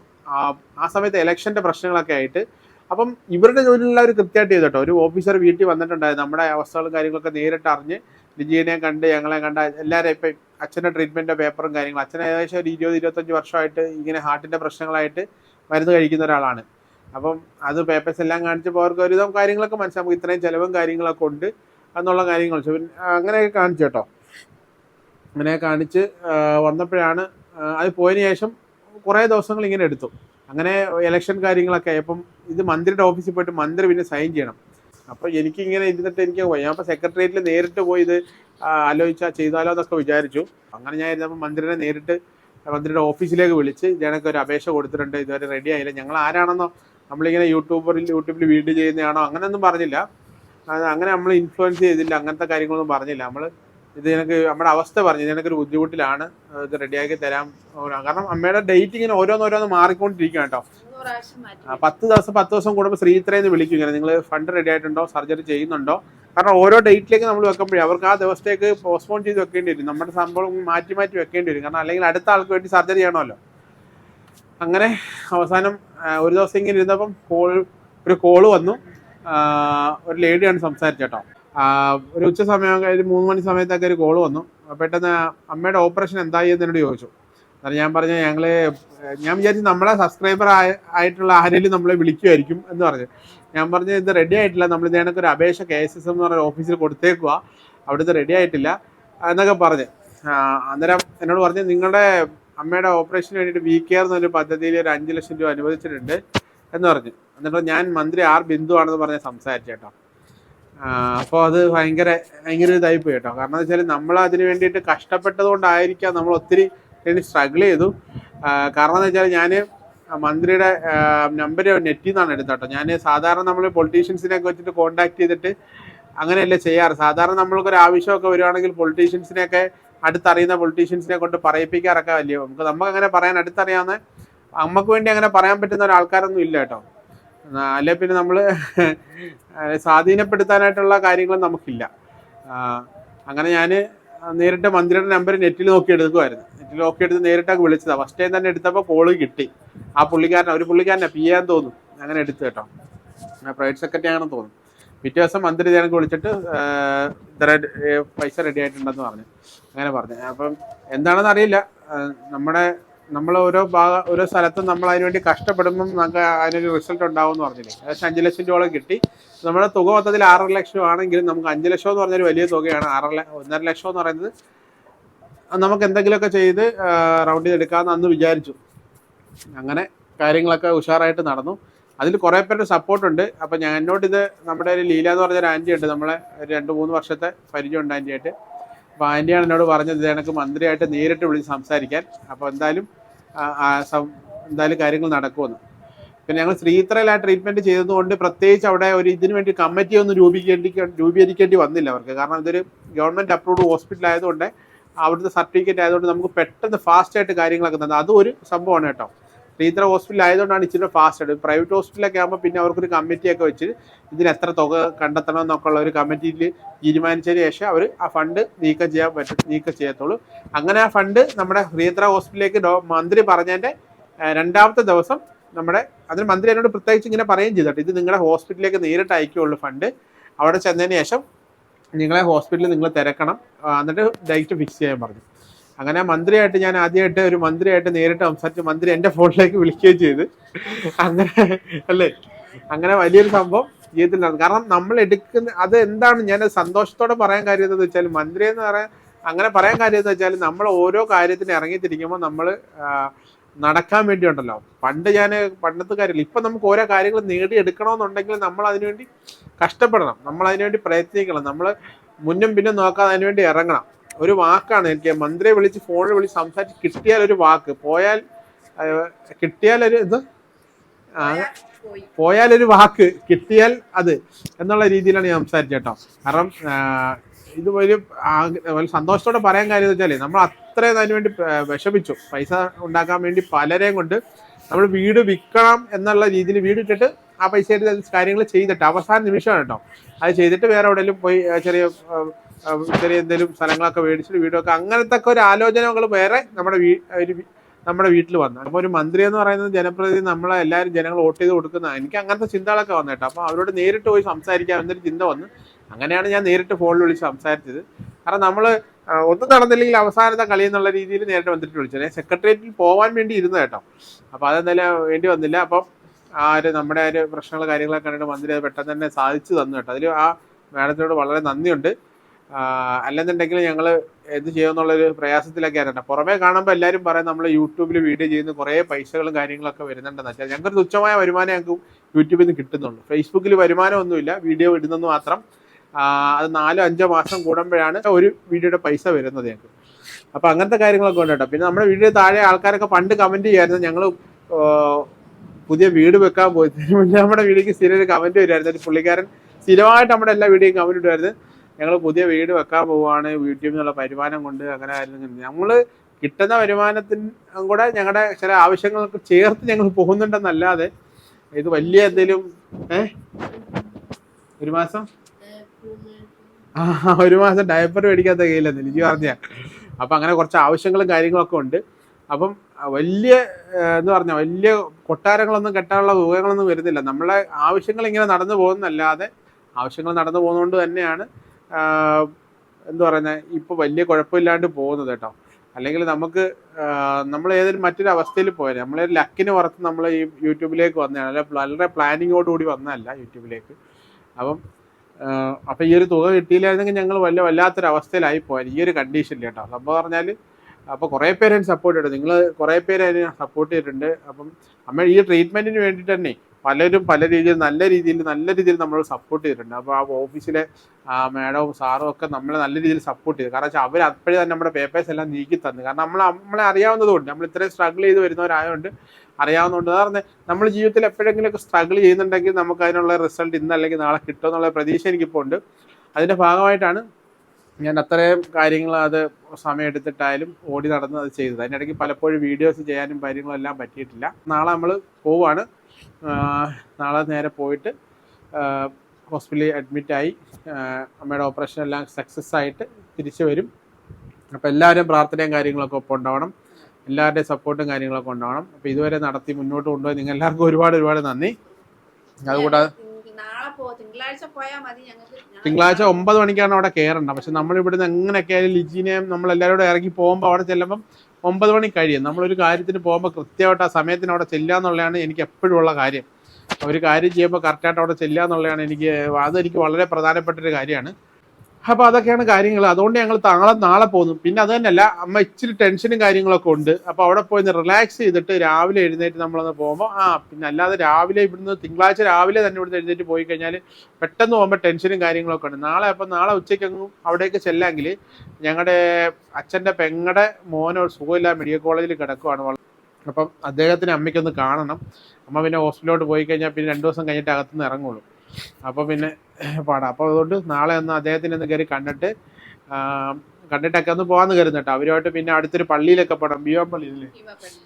ആ സമയത്ത് ഇലക്ഷന്റെ പ്രശ്നങ്ങളൊക്കെ ആയിട്ട് അപ്പം ഇവരുടെ ജോലിയെല്ലാം അവർ കൃത്യമായിട്ട് ചെയ്തിട്ടോ? ഒരു ഓഫീസർ വീട്ടിൽ വന്നിട്ടുണ്ടായിരുന്നു. നമ്മുടെ അവസ്ഥകളും കാര്യങ്ങളൊക്കെ നേരിട്ട് അറിഞ്ഞ് ലിജീനെ കണ്ട് ഞങ്ങളെ കണ്ട എല്ലാവരും ഇപ്പം അച്ഛന്റെ ട്രീറ്റ്മെന്റ് പേപ്പറും കാര്യങ്ങളും. അച്ഛൻ ഏകദേശം ഒരു ഇരുപത് ഇരുപത്തഞ്ച് വർഷമായിട്ട് ഇങ്ങനെ ഹാർട്ടിന്റെ പ്രശ്നങ്ങളായിട്ട് മരുന്ന് കഴിക്കുന്ന ഒരാളാണ്. അപ്പം അത് പേപ്പേഴ്സ് എല്ലാം കാണിച്ചപ്പോൾ അവർക്ക് ഒരുവിധം കാര്യങ്ങളൊക്കെ മനസ്സിലാവും ഇത്രയും ചിലവും കാര്യങ്ങളൊക്കെ ഉണ്ട്. എന്നുള്ള കാര്യങ്ങൾ പിന്നെ അങ്ങനെയൊക്കെ കാണിച്ചു കേട്ടോ. അങ്ങനെ കാണിച്ച് വന്നപ്പോഴാണ് അത് പോയതിനു ശേഷം കുറേ ദിവസങ്ങൾ ഇങ്ങനെ എടുത്തു. അങ്ങനെ ഇലക്ഷൻ കാര്യങ്ങളൊക്കെ ആയപ്പം ഇത് മന്ത്രിയുടെ ഓഫീസിൽ പോയിട്ട് മന്ത്രി പിന്നെ സൈൻ ചെയ്യണം. അപ്പോൾ എനിക്കിങ്ങനെ ഇരുന്നിട്ട് എനിക്ക് പോയി അപ്പോൾ സെക്രട്ടേറിയറ്റിൽ നേരിട്ട് പോയി ഇത് ആലോചിച്ചാൽ ചെയ്താലോ എന്നൊക്കെ വിചാരിച്ചു. അങ്ങനെ ഞാൻ ഇരുന്നപ്പോൾ മന്ത്രിനെ നേരിട്ട് മന്ത്രിയുടെ ഓഫീസിലേക്ക് വിളിച്ച് ഞാനൊക്കെ ഒരു അപേക്ഷ കൊടുത്തിട്ടുണ്ട്. ഇതുവരെ റെഡി ആയില്ല. ഞങ്ങൾ ആരാണെന്നോ നമ്മളിങ്ങനെ യൂട്യൂബറിൽ യൂട്യൂബിൽ വീഡിയോ ചെയ്യുന്നതാണോ അങ്ങനെയൊന്നും പറഞ്ഞില്ല. അത് അങ്ങനെ നമ്മൾ ഇൻഫ്ലുവൻസ് ചെയ്തില്ല അങ്ങനത്തെ കാര്യങ്ങളൊന്നും പറഞ്ഞില്ല. നമ്മൾ ഇത് എനിക്ക് നമ്മുടെ അവസ്ഥ പറഞ്ഞു ഇതിനൊരു ബുദ്ധിമുട്ടിലാണ് ഇത് റെഡിയാക്കി തരാം. കാരണം അമ്മയുടെ ഡേറ്റ് ഇങ്ങനെ ഓരോന്നോരോന്ന് മാറിക്കൊണ്ടിരിക്കുകയാണ് കേട്ടോ. പത്ത് ദിവസം പത്ത് ദിവസം കൂടുമ്പോൾ ശ്രീത്രയെന്ന് വിളിക്കും ഇങ്ങനെ. നിങ്ങൾ ഫണ്ട് റെഡി ആയിട്ടുണ്ടോ? സർജറി ചെയ്യുന്നുണ്ടോ? കാരണം ഓരോ ഡേറ്റിലേക്ക് നമ്മൾ വെക്കുമ്പോഴേ അവർക്ക് ആ ദിവസത്തേക്ക് പോസ്റ്റ്പോൺ ചെയ്ത് വെക്കേണ്ടി വരും. നമ്മുടെ സംഭവം മാറ്റി മാറ്റി വെക്കേണ്ടി വരും. കാരണം അല്ലെങ്കിൽ അടുത്ത ആൾക്ക് വേണ്ടി സർജറി ചെയ്യണമല്ലോ. അങ്ങനെ അവസാനം ഒരു ദിവസം ഇങ്ങനെ ഇരുന്നപ്പം കോൾ ഒരു കോൾ വന്നു. ഒരു ലേഡിയാണ് സംസാരിച്ചേട്ടോ ഒരു ഉച്ച സമയം ഒരു മൂന്ന് മണി സമയത്തൊക്കെ ഒരു കോൾ വന്നു. പെട്ടെന്ന് അമ്മയുടെ ഓപ്പറേഷൻ എന്തായി എന്ന് എന്നോട് ചോദിച്ചു. കാരണം ഞാൻ പറഞ്ഞ ഞങ്ങൾ ഞാൻ വിചാരിച്ചു നമ്മളെ സബ്സ്ക്രൈബർ ആയിട്ടുള്ള ആരെങ്കിലും നമ്മളെ വിളിക്കുമായിരിക്കും എന്ന് പറഞ്ഞു. ഞാൻ പറഞ്ഞു ഇത് റെഡി ആയിട്ടില്ല. നമ്മൾ ഇതിനൊക്കെ ഒരു അപേക്ഷ കെ എസ് എസ് എന്ന് പറഞ്ഞ ഓഫീസിൽ കൊടുത്തേക്കുക അവിടുത്തെ റെഡി ആയിട്ടില്ല എന്നൊക്കെ പറഞ്ഞ്. അന്നേരം എന്നോട് പറഞ്ഞു നിങ്ങളുടെ അമ്മയുടെ ഓപ്പറേഷന് വേണ്ടിയിട്ട് വി കെയർ എന്നൊരു പദ്ധതിയിൽ ഒരു അഞ്ച് ലക്ഷം രൂപ അനുവദിച്ചിട്ടുണ്ട് എന്ന് പറഞ്ഞു. എന്നിട്ട് ഞാൻ മന്ത്രി ആർ ബിന്ദു ആണെന്ന് പറഞ്ഞ് സംസാരിച്ചു കേട്ടോ. അപ്പോൾ അത് ഭയങ്കര ഭയങ്കര ഒരു ഇതായി പോയി കേട്ടോ. കാരണം എന്ന് വെച്ചാൽ നമ്മൾ അതിന് വേണ്ടിയിട്ട് കഷ്ടപ്പെട്ടതുകൊണ്ടായിരിക്കാം നമ്മൾ ഒത്തിരി സ്ട്രഗിൾ ചെയ്തു. കാരണം എന്ന് വെച്ചാൽ ഞാൻ മന്ത്രിയുടെ നമ്പർ നെറ്റിൽ നിന്നാണ് എടുത്തത് ഞാൻ സാധാരണ നമ്മൾ പൊളിറ്റീഷ്യൻസിനെയൊക്കെ വെച്ചിട്ട് കോണ്ടാക്ട് ചെയ്തിട്ട് അങ്ങനെയല്ലേ ചെയ്യാറ്. സാധാരണ നമ്മൾക്കൊരു ആവശ്യമൊക്കെ വരുവാണെങ്കിൽ പൊളിറ്റീഷ്യൻസിനെയൊക്കെ അടുത്തറിയുന്ന പൊളിറ്റീഷ്യൻസിനെ കൊണ്ട് പറയിപ്പിക്കാറൊക്കെ വലിയ നമുക്ക് നമുക്ക് അങ്ങനെ പറയാൻ അടുത്തറിയാവുന്ന നമുക്ക് വേണ്ടി അങ്ങനെ പറയാൻ പറ്റുന്ന ഒരാൾക്കാരൊന്നും ഇല്ല കേട്ടോ. അല്ലെ പിന്നെ നമ്മൾ സ്വാധീനപ്പെടുത്താനായിട്ടുള്ള കാര്യങ്ങൾ നമുക്കില്ല. അങ്ങനെ ഞാൻ നേരിട്ട് മന്ത്രിയുടെ നമ്പർ നെറ്റിൽ നോക്കി എടുക്കുമായിരുന്നു നെറ്റിൽ നോക്കി എടുത്ത് നേരിട്ടൊക്കെ വിളിച്ചതാണ് ഫസ്റ്റ് ടൈം തന്നെ എടുത്തപ്പോൾ കോൾ കിട്ടി. ആ പുള്ളിക്കാരൻ ഒരു പുള്ളിക്കാരനെ പി ചെയ്യാൻ തോന്നും അങ്ങനെ എടുത്തു കേട്ടോ. പ്രൈവറ്റ് സെക്രട്ടറി ആണെന്ന് തോന്നും പിറ്റേ ദിവസം മന്ത്രി ഞങ്ങൾക്ക് വിളിച്ചിട്ട് ഇത്ര പൈസ റെഡി ആയിട്ടുണ്ടെന്ന് പറഞ്ഞു. അങ്ങനെ പറഞ്ഞു. അപ്പം എന്താണെന്ന് അറിയില്ല. നമ്മുടെ നമ്മൾ ഓരോ ഭാഗ ഓരോ സ്ഥലത്തും നമ്മൾ അതിന് വേണ്ടി കഷ്ടപ്പെടുമ്പം നമുക്ക് അതിനൊരു റിസൾട്ട് ഉണ്ടാവും എന്ന് പറഞ്ഞില്ലേ? ഏകദേശം അഞ്ച് ലക്ഷം രൂപ കിട്ടി. നമ്മുടെ തുക മൊത്തത്തിൽ ആറര ലക്ഷം ആണെങ്കിലും നമുക്ക് അഞ്ച് ലക്ഷം എന്ന് പറഞ്ഞൊരു വലിയ തുകയാണ് ആറര ഒന്നര ലക്ഷം എന്ന് പറയുന്നത്. നമുക്ക് എന്തെങ്കിലുമൊക്കെ ചെയ്ത് റൗണ്ട് ചെയ്ത് ചെയ്തെടുക്കാമെന്ന് അന്ന് വിചാരിച്ചു. അങ്ങനെ കാര്യങ്ങളൊക്കെ ഉഷാറായിട്ട് നടന്നു. അതിൽ കുറേ പേരുടെ സപ്പോർട്ട് ഉണ്ട്. അപ്പം ഞാൻ എന്നോട് ഇത് നമ്മുടെ ഒരു ലീല എന്ന് പറഞ്ഞൊരു ആന്റി ഉണ്ട്. നമ്മളെ രണ്ട് മൂന്ന് വർഷത്തെ പരിചയമുണ്ട് ആന്റിയായിട്ട്. അപ്പോൾ ആന്റിയാണ് എന്നോട് പറഞ്ഞത്. ഇത് എനിക്ക് മന്ത്രിയായിട്ട് നേരിട്ട് വിളിച്ച് സംസാരിക്കാൻ. അപ്പോൾ എന്തായാലും എന്തായാലും കാര്യങ്ങൾ നടക്കുമെന്ന്. പിന്നെ ഞങ്ങൾ ശ്രീത്രയിൽ ആ ട്രീറ്റ്മെന്റ് ചെയ്തതുകൊണ്ട് പ്രത്യേകിച്ച് അവിടെ ഒരു ഇതിനു വേണ്ടി കമ്മിറ്റി ഒന്നും രൂപീകരിക്കേണ്ടി രൂപീകരിക്കേണ്ടി വന്നില്ല അവർക്ക്. കാരണം ഇതൊരു ഗവൺമെന്റ് അപ്രൂവ്ഡ് ഹോസ്പിറ്റൽ ആയതുകൊണ്ട് അവിടുത്തെ സർട്ടിഫിക്കറ്റ് ആയതുകൊണ്ട് നമുക്ക് പെട്ടെന്ന് ഫാസ്റ്റ് ആയിട്ട് കാര്യങ്ങളൊക്കെ തന്നെ. അതും ഒരു സംഭവമാണ് കേട്ടോ. ശ്രീത്ര ഹോസ്പിറ്റൽ ആയതുകൊണ്ടാണ് ഇച്ചിരി ഫാസ്റ്റ് ആയിട്ട് പ്രൈവറ്റ് ഹോസ്പിറ്റലൊക്കെ ആകുമ്പോൾ പിന്നെ അവർക്കൊരു കമ്മിറ്റിയൊക്കെ വെച്ച് ഇതിന് എത്ര തുക കണ്ടെത്തണം എന്നൊക്കെ ഉള്ള ഒരു കമ്മിറ്റിയിൽ തീരുമാനിച്ചതിന് ശേഷം അവർ ആ ഫണ്ട് നീക്കം ചെയ്യാൻ പറ്റും നീക്കം ചെയ്യത്തുള്ളൂ. അങ്ങനെ ആ ഫണ്ട് നമ്മുടെ ഹൃദയ ഹോസ്പിറ്റലിലേക്ക് മന്ത്രി പറഞ്ഞതിന്റെ രണ്ടാമത്തെ ദിവസം നമ്മുടെ അതിന് മന്ത്രി എന്നോട് പ്രത്യേകിച്ച് ഇങ്ങനെ പറയുകയും ചെയ്തിട്ട് ഇത് നിങ്ങളുടെ ഹോസ്പിറ്റലിലേക്ക് നേരിട്ട് അയക്കുകയുള്ളൂ ഫണ്ട് അവിടെ ചെന്നതിന് ശേഷം നിങ്ങളെ ഹോസ്പിറ്റലിൽ നിങ്ങൾ തിരക്കണം. എന്നിട്ട് ഡേറ്റ് ഫിക്സ് ചെയ്യാൻ പറഞ്ഞു. അങ്ങനെ മന്ത്രിയായിട്ട് ഞാൻ ആദ്യമായിട്ട് ഒരു മന്ത്രിയായിട്ട് നേരിട്ട് സംസാരിച്ച് മന്ത്രി എന്റെ ഫോണിലേക്ക് വിളിക്കുകയും ചെയ്ത്. അങ്ങനെ അല്ലേ? അങ്ങനെ വലിയൊരു സംഭവം ജീവിതത്തിൽ കാരണം നമ്മൾ എടുക്കുന്ന അത് എന്താണ്? ഞാൻ സന്തോഷത്തോടെ പറയാൻ കാര്യം എന്താണെന്ന് വെച്ചാൽ മന്ത്രി എന്ന് പറയാൻ അങ്ങനെ പറയാൻ കാര്യം എന്ന് വെച്ചാൽ നമ്മൾ ഓരോ കാര്യത്തിന് ഇറങ്ങിത്തിരിക്കുമ്പോൾ നമ്മൾ നടക്കാൻ വേണ്ടി ഉണ്ടല്ലോ പണ്ട് ഞാൻ പണ്ടത്തെ കാര്യമില്ല. ഇപ്പം നമുക്ക് ഓരോ കാര്യങ്ങൾ നേടിയെടുക്കണമെന്നുണ്ടെങ്കിൽ നമ്മൾ അതിനുവേണ്ടി കഷ്ടപ്പെടണം. നമ്മൾ അതിനുവേണ്ടി പ്രയത്നിക്കണം. നമ്മൾ മുന്നും പിന്നും നോക്കാതെ അതിനുവേണ്ടി ഇറങ്ങണം. ഒരു വാക്കാണ് എനിക്ക് മന്ത്രിയെ വിളിച്ച് ഫോണിൽ വിളിച്ച് സംസാരിച്ച് കിട്ടിയാൽ ഒരു വാക്ക്. പോയാൽ കിട്ടിയാൽ ഒരു ഇത്? പോയാൽ ഒരു വാക്ക് കിട്ടിയാൽ അത് എന്നുള്ള രീതിയിലാണ് ഞാൻ സംസാരിച്ചത് കേട്ടോ. കാരണം ഇത് ഒരു സന്തോഷത്തോടെ പറയാൻ കാര്യം വെച്ചാലേ നമ്മൾ അത്രയും അതിനുവേണ്ടി വിഷമിച്ചു. പൈസ ഉണ്ടാക്കാൻ വേണ്ടി പലരെയും കൊണ്ട് നമ്മൾ വീട് വിൽക്കണം എന്നുള്ള രീതിയിൽ വീട് ഇട്ടിട്ട് ആ പൈസ കാര്യങ്ങൾ ചെയ്തിട്ട് അവസാന നിമിഷമാണ് കേട്ടോ. അത് ചെയ്തിട്ട് വേറെ എവിടെയെങ്കിലും പോയി ചെറിയ ചെറിയ എന്തെങ്കിലും സ്ഥലങ്ങളൊക്കെ മേടിച്ചിട്ട് വീടൊക്കെ അങ്ങനത്തെ ഒരു ആലോചനകൾ വേറെ നമ്മുടെ ഒരു നമ്മുടെ വീട്ടിൽ വന്നു. അപ്പോൾ ഒരു മന്ത്രി എന്ന് പറയുന്നത് ജനപ്രതിനിധി നമ്മളെ എല്ലാവരും ജനങ്ങൾ വോട്ട് ചെയ്ത് കൊടുക്കുന്ന എനിക്ക് അങ്ങനത്തെ ചിന്തകളൊക്കെ വന്നു കേട്ടോ. അപ്പോൾ അവരോട് നേരിട്ട് പോയി സംസാരിക്കാം എന്നൊരു ചിന്ത വന്നു. അങ്ങനെയാണ് ഞാൻ നേരിട്ട് ഫോണിൽ വിളിച്ച് സംസാരിച്ചത്. കാരണം നമ്മൾ ഒന്നും നടന്നില്ലെങ്കിൽ അവസാനത്തെ കളി എന്നുള്ള രീതിയിൽ നേരിട്ട് വന്നിട്ട് വിളിച്ചത് സെക്രട്ടേറിയറ്റിൽ പോകാൻ വേണ്ടി ഇരുന്ന കേട്ടോ. അപ്പോൾ അതെന്തായാലും വേണ്ടി വന്നില്ല. അപ്പം ആ ഒരു നമ്മുടെ ആ ഒരു പ്രശ്നങ്ങൾ കാര്യങ്ങളൊക്കെ കണ്ടിട്ട് മന്ത്രി അത് പെട്ടെന്ന് തന്നെ സാധിച്ചു തന്നു കേട്ടോ. അതിൽ ആ മാഡത്തിനോട് വളരെ നന്ദിയുണ്ട്. അല്ലെന്നുണ്ടെങ്കിൽ ഞങ്ങൾ എന്ത് ചെയ്യുമെന്നുള്ളൊരു പ്രയാസത്തിലൊക്കെ ആയിരുന്നു പുറമേ കാണുമ്പോൾ എല്ലാവരും പറയും നമ്മൾ യൂട്യൂബിൽ വീഡിയോ ചെയ്യുന്ന കുറേ പൈസകളും കാര്യങ്ങളൊക്കെ വരുന്നുണ്ടെന്ന് വെച്ചാൽ ഞങ്ങൾക്ക് തുച്ഛമായ വരുമാനം ഞങ്ങൾക്ക് യൂട്യൂബിൽ നിന്ന് കിട്ടുന്നുള്ളൂ. ഫേസ്ബുക്കിൽ വരുമാനമൊന്നുമില്ല വീഡിയോ ഇടുന്നെന്ന് മാത്രം. അത് നാലോ അഞ്ചോ മാസം കൂടുമ്പോഴാണ് ഒരു വീഡിയോയുടെ പൈസ വരുന്നത് ഞങ്ങൾക്ക്. അപ്പോൾ അങ്ങനത്തെ കാര്യങ്ങളൊക്കെ ഉണ്ട് പിന്നെ നമ്മുടെ വീഡിയോ താഴെ ആൾക്കാരൊക്കെ പണ്ട് കമന്റ് ചെയ്യായിരുന്നു. ഞങ്ങൾ പുതിയ വീട് വെക്കാൻ പോയി നമ്മുടെ വീഡിയോക്ക് സ്ഥിരം ഒരു കമന്റ് വരുമായിരുന്നു. പുള്ളിക്കാരൻ സ്ഥിരമായിട്ട് നമ്മുടെ എല്ലാ വീഡിയോയും കമന്റ് ഇടുമായിരുന്നു. ഞങ്ങൾ പുതിയ വീട് വെക്കാൻ പോവുകയാണ് യൂട്യൂബിൽ നിന്നുള്ള വരുമാനം കൊണ്ട് അങ്ങനെ ആയിരുന്നു നമ്മൾ കിട്ടുന്ന വരുമാനത്തിന് കൂടെ ഞങ്ങളുടെ ചില ആവശ്യങ്ങൾക്ക് ചേർത്ത് ഞങ്ങൾ പോകുന്നുണ്ടെന്നല്ലാതെ ഇത് വലിയ എന്തെങ്കിലും ഏ? ഒരു മാസം? ആ ഒരു മാസം ഡയപ്പർ മേടിക്കാത്ത കയ്യിലെന്ന് എനിക്ക് പറഞ്ഞ അപ്പൊ അങ്ങനെ കുറച്ച് ആവശ്യങ്ങളും കാര്യങ്ങളൊക്കെ ഉണ്ട്. അപ്പം വലിയ എന്ന് പറഞ്ഞാൽ വലിയ കൊട്ടാരങ്ങളൊന്നും കെട്ടാനുള്ള ഉപയോഗങ്ങളൊന്നും വരുന്നില്ല. നമ്മളെ ആവശ്യങ്ങൾ ഇങ്ങനെ നടന്നു പോകുന്നല്ലാതെ ആവശ്യങ്ങൾ നടന്നു പോകുന്നതുകൊണ്ട് തന്നെയാണ് എന്താ പറയുന്നത് ഇപ്പൊ വലിയ കുഴപ്പമില്ലാണ്ട് പോകുന്നത് കേട്ടോ. അല്ലെങ്കിൽ നമുക്ക് നമ്മൾ ഏതൊരു മറ്റൊരു അവസ്ഥയിൽ പോയാലും നമ്മളൊരു ലക്കിന് പുറത്ത് നമ്മൾ ഈ യൂട്യൂബിലേക്ക് വന്നതാണ്. അല്ലെ വളരെ പ്ലാനിങ്ങോടുകൂടി വന്നതല്ല യൂട്യൂബിലേക്ക്. അപ്പം അപ്പം ഈ ഒരു തുക കിട്ടിയില്ലായിരുന്നെങ്കിൽ ഞങ്ങൾ വല്ല വല്ലാത്തൊരു അവസ്ഥയിലായി പോയാൽ ഈ ഒരു കണ്ടീഷനിൽ കേട്ടോ. സംഭവം പറഞ്ഞാൽ അപ്പോൾ കുറേ പേര് അതിന് സപ്പോർട്ട് ചെയ്തു. നിങ്ങൾ കുറേ പേര് അതിന് സപ്പോർട്ട് ചെയ്തിട്ടുണ്ട്. അപ്പം നമ്മൾ ഈ ട്രീറ്റ്മെന്റിന് വേണ്ടിയിട്ട് തന്നെ പലരും പല രീതിയിൽ നല്ല രീതിയിൽ നല്ല രീതിയിൽ നമ്മൾ സപ്പോർട്ട് ചെയ്തിട്ടുണ്ട്. അപ്പോൾ ആ ഓഫീസിലെ മാഡവും സാറും ഒക്കെ നമ്മളെ നല്ല രീതിയിൽ സപ്പോർട്ട് ചെയ്തു. കാരണം വെച്ചാൽ അവർ അപ്പോഴേ തന്നെ നമ്മുടെ പേപ്പേഴ്സ് എല്ലാം നീക്കി തന്നു. കാരണം നമ്മൾ നമ്മളെ അറിയാവുന്നതുകൊണ്ട് നമ്മൾ ഇത്രയും സ്ട്രഗിൾ ചെയ്ത് വരുന്നവരായതുകൊണ്ട് അറിയാവുന്നതുകൊണ്ട്. അതാണ് നമ്മൾ ജീവിതത്തിൽ എപ്പോഴെങ്കിലുമൊക്കെ സ്ട്രഗിൾ ചെയ്യുന്നുണ്ടെങ്കിൽ നമുക്ക് അതിനുള്ള റിസൾട്ട് ഇന്ന് അല്ലെങ്കിൽ നാളെ കിട്ടും എന്നുള്ള പ്രതീക്ഷ എനിക്കിപ്പോൾ ഉണ്ട് അതിന്റെ ഭാഗമായിട്ടാണ് ഞാൻ അത്രയും കാര്യങ്ങൾ അത് സമയം എടുത്തിട്ടായാലും ഓടി നടന്ന് അത് ചെയ്തത്. അതിനിടയ്ക്ക് പലപ്പോഴും വീഡിയോസ് ചെയ്യാനും കാര്യങ്ങളും എല്ലാം പറ്റിയിട്ടില്ല. നാളെ നമ്മൾ പോവാണ്. നാളെ നേരെ പോയിട്ട് ഹോസ്പിറ്റലിൽ അഡ്മിറ്റായി അമ്മയുടെ ഓപ്പറേഷൻ എല്ലാം സക്സസ് ആയിട്ട് തിരിച്ചു വരും. അപ്പോൾ എല്ലാവരും പ്രാർത്ഥനയും കാര്യങ്ങളൊക്കെ ഒപ്പം ഉണ്ടാവണം. എല്ലാവരുടെയും സപ്പോർട്ടും കാര്യങ്ങളൊക്കെ ഉണ്ടാവണം. അപ്പോൾ ഇതുവരെ നടത്തി മുന്നോട്ട് കൊണ്ടുപോയി. നിങ്ങൾ എല്ലാവർക്കും ഒരുപാട് ഒരുപാട് നന്ദി. അതുകൂടാതെ തിങ്കളാഴ്ച ഒമ്പത് മണിക്കാണ് അവിടെ കയറേണ്ടത് പക്ഷെ നമ്മൾ ഇവിടുന്ന് എങ്ങനെയൊക്കെ ആയാലും ലിജിനെയും നമ്മൾ എല്ലാവരും കൂടെ ഇറങ്ങി പോകുമ്പോൾ അവിടെ ചെല്ലുമ്പം ഒമ്പത് മണി കഴിയും. നമ്മളൊരു കാര്യത്തിന് പോകുമ്പോൾ കൃത്യമായിട്ട് ആ സമയത്തിന് അവിടെ ചെല്ലുക എന്നുള്ളതാണ് എനിക്ക് എപ്പോഴും ഉള്ള കാര്യം. ഒരു കാര്യം ചെയ്യുമ്പോൾ കറക്റ്റായിട്ട് അവിടെ ചെല്ലുക എന്നുള്ളതാണ് എനിക്ക് അതെനിക്ക് വളരെ പ്രധാനപ്പെട്ട ഒരു കാര്യമാണ്. അപ്പോൾ അതൊക്കെയാണ് കാര്യങ്ങൾ അതുകൊണ്ട് ഞങ്ങൾ നാളെ നാളെ പോകുന്നു പിന്നെ അത് തന്നെയല്ല അമ്മ ഇച്ചിരി ടെൻഷനും കാര്യങ്ങളൊക്കെ ഉണ്ട്. അപ്പോൾ അവിടെ പോയി റിലാക്സ് ചെയ്തിട്ട് രാവിലെ എഴുന്നേറ്റ് നമ്മളൊന്ന് പോകുമ്പോൾ ആ പിന്നെ അല്ലാതെ രാവിലെ ഇവിടുന്ന് തിങ്കളാഴ്ച രാവിലെ തന്നെ ഇവിടുന്ന് എഴുന്നേറ്റ് പോയി കഴിഞ്ഞാൽ പെട്ടെന്ന് പോകുമ്പോൾ ടെൻഷനും കാര്യങ്ങളൊക്കെ ഉണ്ട്. നാളെ അപ്പം നാളെ ഉച്ചയ്ക്കങ്ങും അവിടേക്ക് ചെല്ലാമെങ്കിൽ ഞങ്ങളുടെ അച്ഛന്റെ പെങ്ങടെ മോനോ സുഖമില്ല മെഡിക്കൽ കോളേജിൽ കിടക്കുവാണ് അപ്പം അദ്ദേഹത്തിന് അമ്മയ്ക്കൊന്ന് കാണണം. അമ്മ പിന്നെ ഹോസ്പിറ്റലിലോട്ട് പോയി കഴിഞ്ഞാൽ പിന്നെ രണ്ട് ദിവസം കഴിഞ്ഞിട്ട് അകത്തുനിന്ന് ഇറങ്ങുള്ളൂ. അപ്പോൾ പിന്നെ പാടാം. അപ്പോൾ അതുകൊണ്ട് നാളെ ഒന്ന് അദ്ദേഹത്തിനെ ഒന്ന് കയറി കണ്ടിട്ട് കണ്ടിട്ടൊക്കെ ഒന്ന് പോവാന്ന് കരുതട്ടോ അവരുമായിട്ട് പിന്നെ അടുത്തൊരു പള്ളിയിലൊക്കെ പോകണം ബീവാ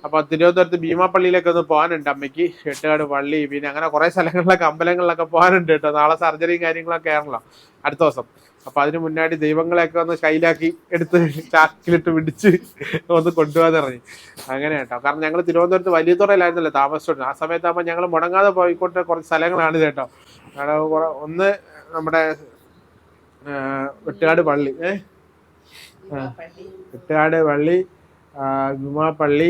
അപ്പൊ തിരുവനന്തപുരത്ത് ഭീമാ പള്ളിയിലൊക്കെ ഒന്ന് പോകാനുണ്ട് അമ്മയ്ക്ക്. എട്ടുകാട് പള്ളി പിന്നെ അങ്ങനെ കുറെ സ്ഥലങ്ങളിലൊക്കെ അമ്പലങ്ങളിലൊക്കെ പോകാനുണ്ട് കേട്ടോ. നാളെ സർജറിയും കാര്യങ്ങളൊക്കെ ആണല്ലോ അടുത്ത ദിവസം. അപ്പൊ അതിന് മുന്നാടി ദൈവങ്ങളെയൊക്കെ ഒന്ന് കയ്യിലാക്കി എടുത്ത് ചാക്കിലിട്ട് പിടിച്ച് ഒന്ന് കൊണ്ടുപോകാൻ അങ്ങനെ കേട്ടോ. കാരണം ഞങ്ങൾ തിരുവനന്തപുരത്ത് വലിയ തുറയിലായിരുന്നല്ലോ താമസിച്ചോണ്ട് ആ സമയത്താകുമ്പോൾ ഞങ്ങൾ മുടങ്ങാതെ പോയിക്കോട്ടെ കുറച്ച് സ്ഥലങ്ങളാണ് കേട്ടോ. കാരണം കുറെ- ഒന്ന് നമ്മുടെ വെട്ടുകാട് പള്ളി ഏ? വെട്ടുകാട് പള്ളി ഗുമാ പള്ളി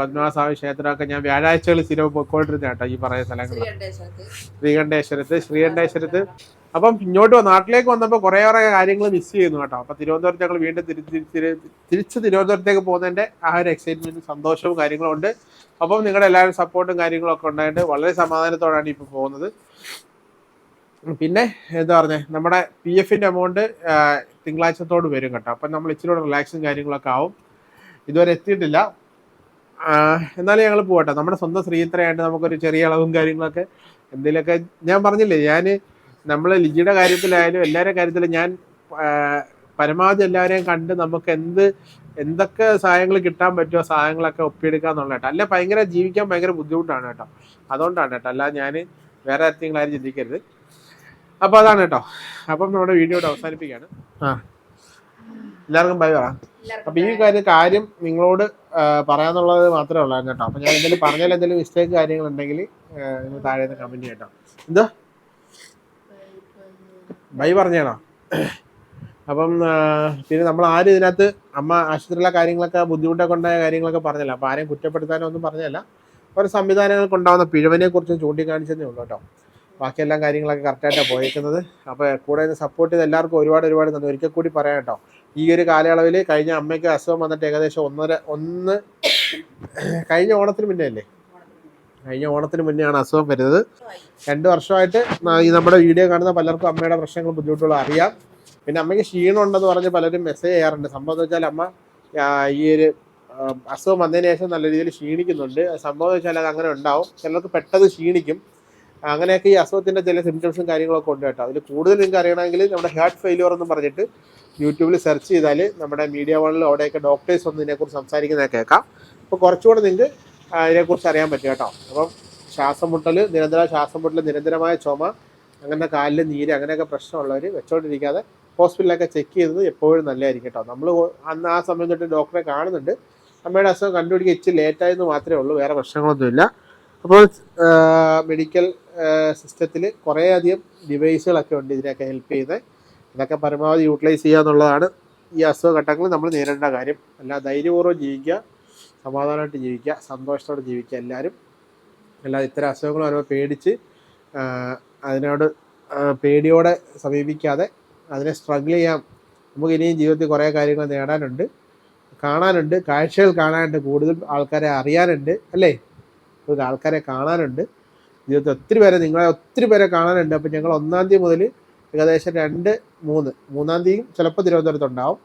പത്മനാഭസ്വാമി ക്ഷേത്രമൊക്കെ ഞാൻ വ്യാഴാഴ്ചകൾ സ്ഥിരം പോയിക്കൊണ്ടിരുന്ന കേട്ടോ ഈ പറയുന്ന സ്ഥലങ്ങൾ ശ്രീകണ്ഠേശ്വരത്ത്. ശ്രീകണ്ഠേശ്വരത്ത് അപ്പം ഇങ്ങോട്ട് നാട്ടിലേക്ക് വന്നപ്പോൾ കുറേ കുറേ കാര്യങ്ങൾ മിസ് ചെയ്യുന്നു കേട്ടോ. അപ്പം തിരുവനന്തപുരത്ത് ഞങ്ങൾ വീണ്ടും തിരിച്ച് തിരുവനന്തപുരത്തേക്ക് പോകുന്നതിന്റെ ആ ഒരു എക്സൈറ്റ്മെന്റും സന്തോഷവും കാര്യങ്ങളും ഉണ്ട്. അപ്പം നിങ്ങളുടെ എല്ലാവരും സപ്പോർട്ടും കാര്യങ്ങളൊക്കെ ഉണ്ടായിട്ട് വളരെ സമാധാനത്തോടാണ് ഇപ്പോൾ പോകുന്നത്. പിന്നെ എന്താ പറഞ്ഞേ നമ്മുടെ പി എഫിന്റെ എമൗണ്ട് തിങ്കളാഴ്ചത്തോട് വരും കേട്ടോ. അപ്പം നമ്മൾ ഇച്ചിരി റിലാക്സും കാര്യങ്ങളൊക്കെ ആവും. ഇതുവരെ എത്തിയിട്ടില്ല. എന്നാലും ഞങ്ങൾ പോകട്ടെ നമ്മുടെ സ്വന്തം ശ്രീത്രയായിട്ട് നമുക്കൊരു ചെറിയ അളവും കാര്യങ്ങളൊക്കെ എന്തെങ്കിലുമൊക്കെ ഞാൻ പറഞ്ഞില്ലേ ഞാൻ നമ്മൾ ലിജിയുടെ കാര്യത്തിലായാലും എല്ലാവരുടെ കാര്യത്തിലും ഞാൻ പരമാവധി എല്ലാവരെയും കണ്ട് നമുക്ക് എന്ത് എന്തൊക്കെ സഹായങ്ങൾ കിട്ടാൻ പറ്റുമോ സഹായങ്ങളൊക്കെ ഒപ്പിയെടുക്കുക എന്നുള്ള കേട്ടോ. അല്ലെ ഭയങ്കര ജീവിക്കാൻ ഭയങ്കര ബുദ്ധിമുട്ടാണ് കേട്ടോ. അതുകൊണ്ടാണ് കേട്ടോ. അല്ല ഞാൻ വേറെ കാര്യങ്ങളും ആരും ചിന്തിക്കരുത്. അപ്പോൾ അതാണ് കേട്ടോ. അപ്പം നമ്മുടെ വീഡിയോ അവസാനിപ്പിക്കാണ് അവസാനിപ്പിക്കുകയാണ്. ആ. എല്ലാവർക്കും ബൈ പറ. അപ്പൊ ഈ കാര്യം കാര്യം നിങ്ങളോട് പറയാന്നുള്ളത് മാത്രമേ ഉള്ളൂ കേട്ടോ. അപ്പൊ ഞാൻ എന്തെങ്കിലും പറഞ്ഞാൽ എന്തെങ്കിലും മിസ്റ്റേക്ക് കാര്യങ്ങൾ ഉണ്ടെങ്കിൽ നിങ്ങൾ താഴെ നിന്ന് കമന്റ് കേട്ടോ. എന്തോ? ബൈ പറഞ്ഞാണോ? അപ്പം പിന്നെ നമ്മൾ ആരും ഇതിനകത്ത് അമ്മ ആശുപത്രിയിലെ കാര്യങ്ങളൊക്കെ ബുദ്ധിമുട്ടൊക്കെ ഉണ്ടായ കാര്യങ്ങളൊക്കെ പറഞ്ഞല്ല. അപ്പൊ ആരെയും കുറ്റപ്പെടുത്താനോ ഒന്നും പറഞ്ഞല്ല. ഓരോ സംവിധാനങ്ങൾക്ക് ഉണ്ടാകുന്ന പിഴവിനെ കുറിച്ച് ചൂണ്ടിക്കാണിച്ചതേ ഉള്ളൂ കേട്ടോ. ബാക്കി കാര്യങ്ങളൊക്കെ കറക്റ്റായിട്ടാണ് പോയേക്കുന്നത്. അപ്പോൾ കൂടെ ഇത് സപ്പോർട്ട് ചെയ്ത് എല്ലാവർക്കും ഒരുപാട് ഒരുപാട് നന്ദി. ഒരിക്കൽ കൂടി പറയാം കേട്ടോ. ഈ ഒരു കാലയളവിൽ കഴിഞ്ഞ അമ്മയ്ക്ക് അസുഖം വന്നിട്ട് ഏകദേശം ഒന്നര ഒന്ന് കഴിഞ്ഞ ഓണത്തിന് മുന്നേ അല്ലേ? കഴിഞ്ഞ ഓണത്തിന് മുന്നെയാണ് അസുഖം വരുന്നത്. രണ്ട് വർഷമായിട്ട് ഈ നമ്മുടെ വീഡിയോ കാണുന്ന പലർക്കും അമ്മയുടെ പ്രശ്നങ്ങൾ ബുദ്ധിമുട്ടുകളും അറിയാം. പിന്നെ അമ്മയ്ക്ക് ക്ഷീണം ഉണ്ടെന്ന് പറഞ്ഞ് പലരും മെസ്സേജ് ചെയ്യാറുണ്ട്. സംഭവം എന്ന് വെച്ചാൽ അമ്മ ഈ ഒരു അസുഖം വന്നതിന് ശേഷം നല്ല രീതിയിൽ ക്ഷീണിക്കുന്നുണ്ട്. സംഭവം എന്ന് വെച്ചാൽ അത് അങ്ങനെ ഉണ്ടാവും. ചിലർക്ക് പെട്ടെന്ന് ക്ഷീണിക്കും. അങ്ങനെയൊക്കെ ഈ അസുഖത്തിന്റെ ചില സിംറ്റംസും കാര്യങ്ങളൊക്കെ ഉണ്ട് കേട്ടോ. അതിൽ കൂടുതൽ നിങ്ങൾക്ക് അറിയണമെങ്കിൽ നമ്മുടെ ഹാർട്ട് ഫെയിലിയർ എന്ന് പറഞ്ഞിട്ട് യൂട്യൂബിൽ സെർച്ച് ചെയ്താൽ നമ്മുടെ മീഡിയ വണ്ണിൽ അവിടെയൊക്കെ ഡോക്ടേഴ്സ് ഒന്ന് ഇതിനെക്കുറിച്ച് സംസാരിക്കുന്നത് കേൾക്കാം. അപ്പോൾ കുറച്ചുകൂടെ നിങ്ങൾക്ക് അതിനെക്കുറിച്ച് അറിയാൻ പറ്റും കേട്ടോ. അപ്പം ശ്വാസം മുട്ടൽ നിരന്തര ശ്വാസം മുട്ടൽ നിരന്തരമായ ചുമ അങ്ങനെ കാലിൽ നീര് അങ്ങനെയൊക്കെ പ്രശ്നമുള്ളവർ വെച്ചോണ്ടിരിക്കാതെ ഹോസ്പിറ്റലൊക്കെ ചെക്ക് ചെയ്യുന്നത് എപ്പോഴും നല്ലതായിരിക്കും കേട്ടോ. നമ്മൾ അന്ന് ആ സമയം തൊട്ട് ഡോക്ടറെ കാണുന്നുണ്ട്. അമ്മയുടെ അസുഖം കണ്ടുപിടിക്കുക ഇച്ചിരി ലേറ്റായെന്ന് മാത്രമേ ഉള്ളൂ വേറെ പ്രശ്നങ്ങളൊന്നുമില്ല. അപ്പോൾ മെഡിക്കൽ സിസ്റ്റത്തിൽ കുറേയധികം ഡിവൈസുകളൊക്കെ ഉണ്ട് ഇതിനൊക്കെ ഹെൽപ്പ് ചെയ്യുന്നത്. ഇതൊക്കെ പരമാവധി യൂട്ടിലൈസ് ചെയ്യുക എന്നുള്ളതാണ് ഈ അസുഖഘട്ടങ്ങളിൽ നമ്മൾ നേരിടേണ്ട കാര്യം. അല്ല ധൈര്യപൂർവം ജീവിക്കുക സമാധാനമായിട്ട് ജീവിക്കുക സന്തോഷത്തോടെ ജീവിക്കുക എല്ലാവരും. അല്ലാതെ ഇത്തരം അസുഖങ്ങൾ വരുമ്പോൾ പേടിച്ച് അതിനോട് പേടിയോടെ സമീപിക്കാതെ അതിനെ സ്ട്രഗിൾ ചെയ്യാം. നമുക്ക് ഇനിയും ജീവിതത്തിൽ കുറേ കാര്യങ്ങൾ നേടാനുണ്ട്. കാണാനുണ്ട്. കാഴ്ചകൾ കാണാനുണ്ട്. കൂടുതൽ ആൾക്കാരെ അറിയാനുണ്ട്. അല്ലേ? കൂടുതൽ ആൾക്കാരെ കാണാനുണ്ട്. ജീവിതത്തിൽ ഒത്തിരി പേരെ നിങ്ങളെ ഒത്തിരി പേരെ കാണാനുണ്ട്. അപ്പം ഞങ്ങൾ ഒന്നാം തീയതി മുതൽ ഏകദേശം രണ്ട് മൂന്ന് മൂന്നാം തീയതിയും ചിലപ്പോൾ തിരുവനന്തപുരത്തുണ്ടാവും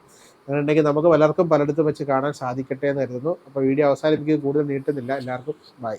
അങ്ങനെയുണ്ടെങ്കിൽ നമുക്ക് പലർക്കും പലയിടത്തും വെച്ച് കാണാൻ സാധിക്കട്ടെ എന്ന് കരുതുന്നു. അപ്പോൾ വീഡിയോ അവസാനിപ്പിക്കുക കൂടുതൽ നീട്ടുന്നില്ല. എല്ലാവർക്കും ബൈ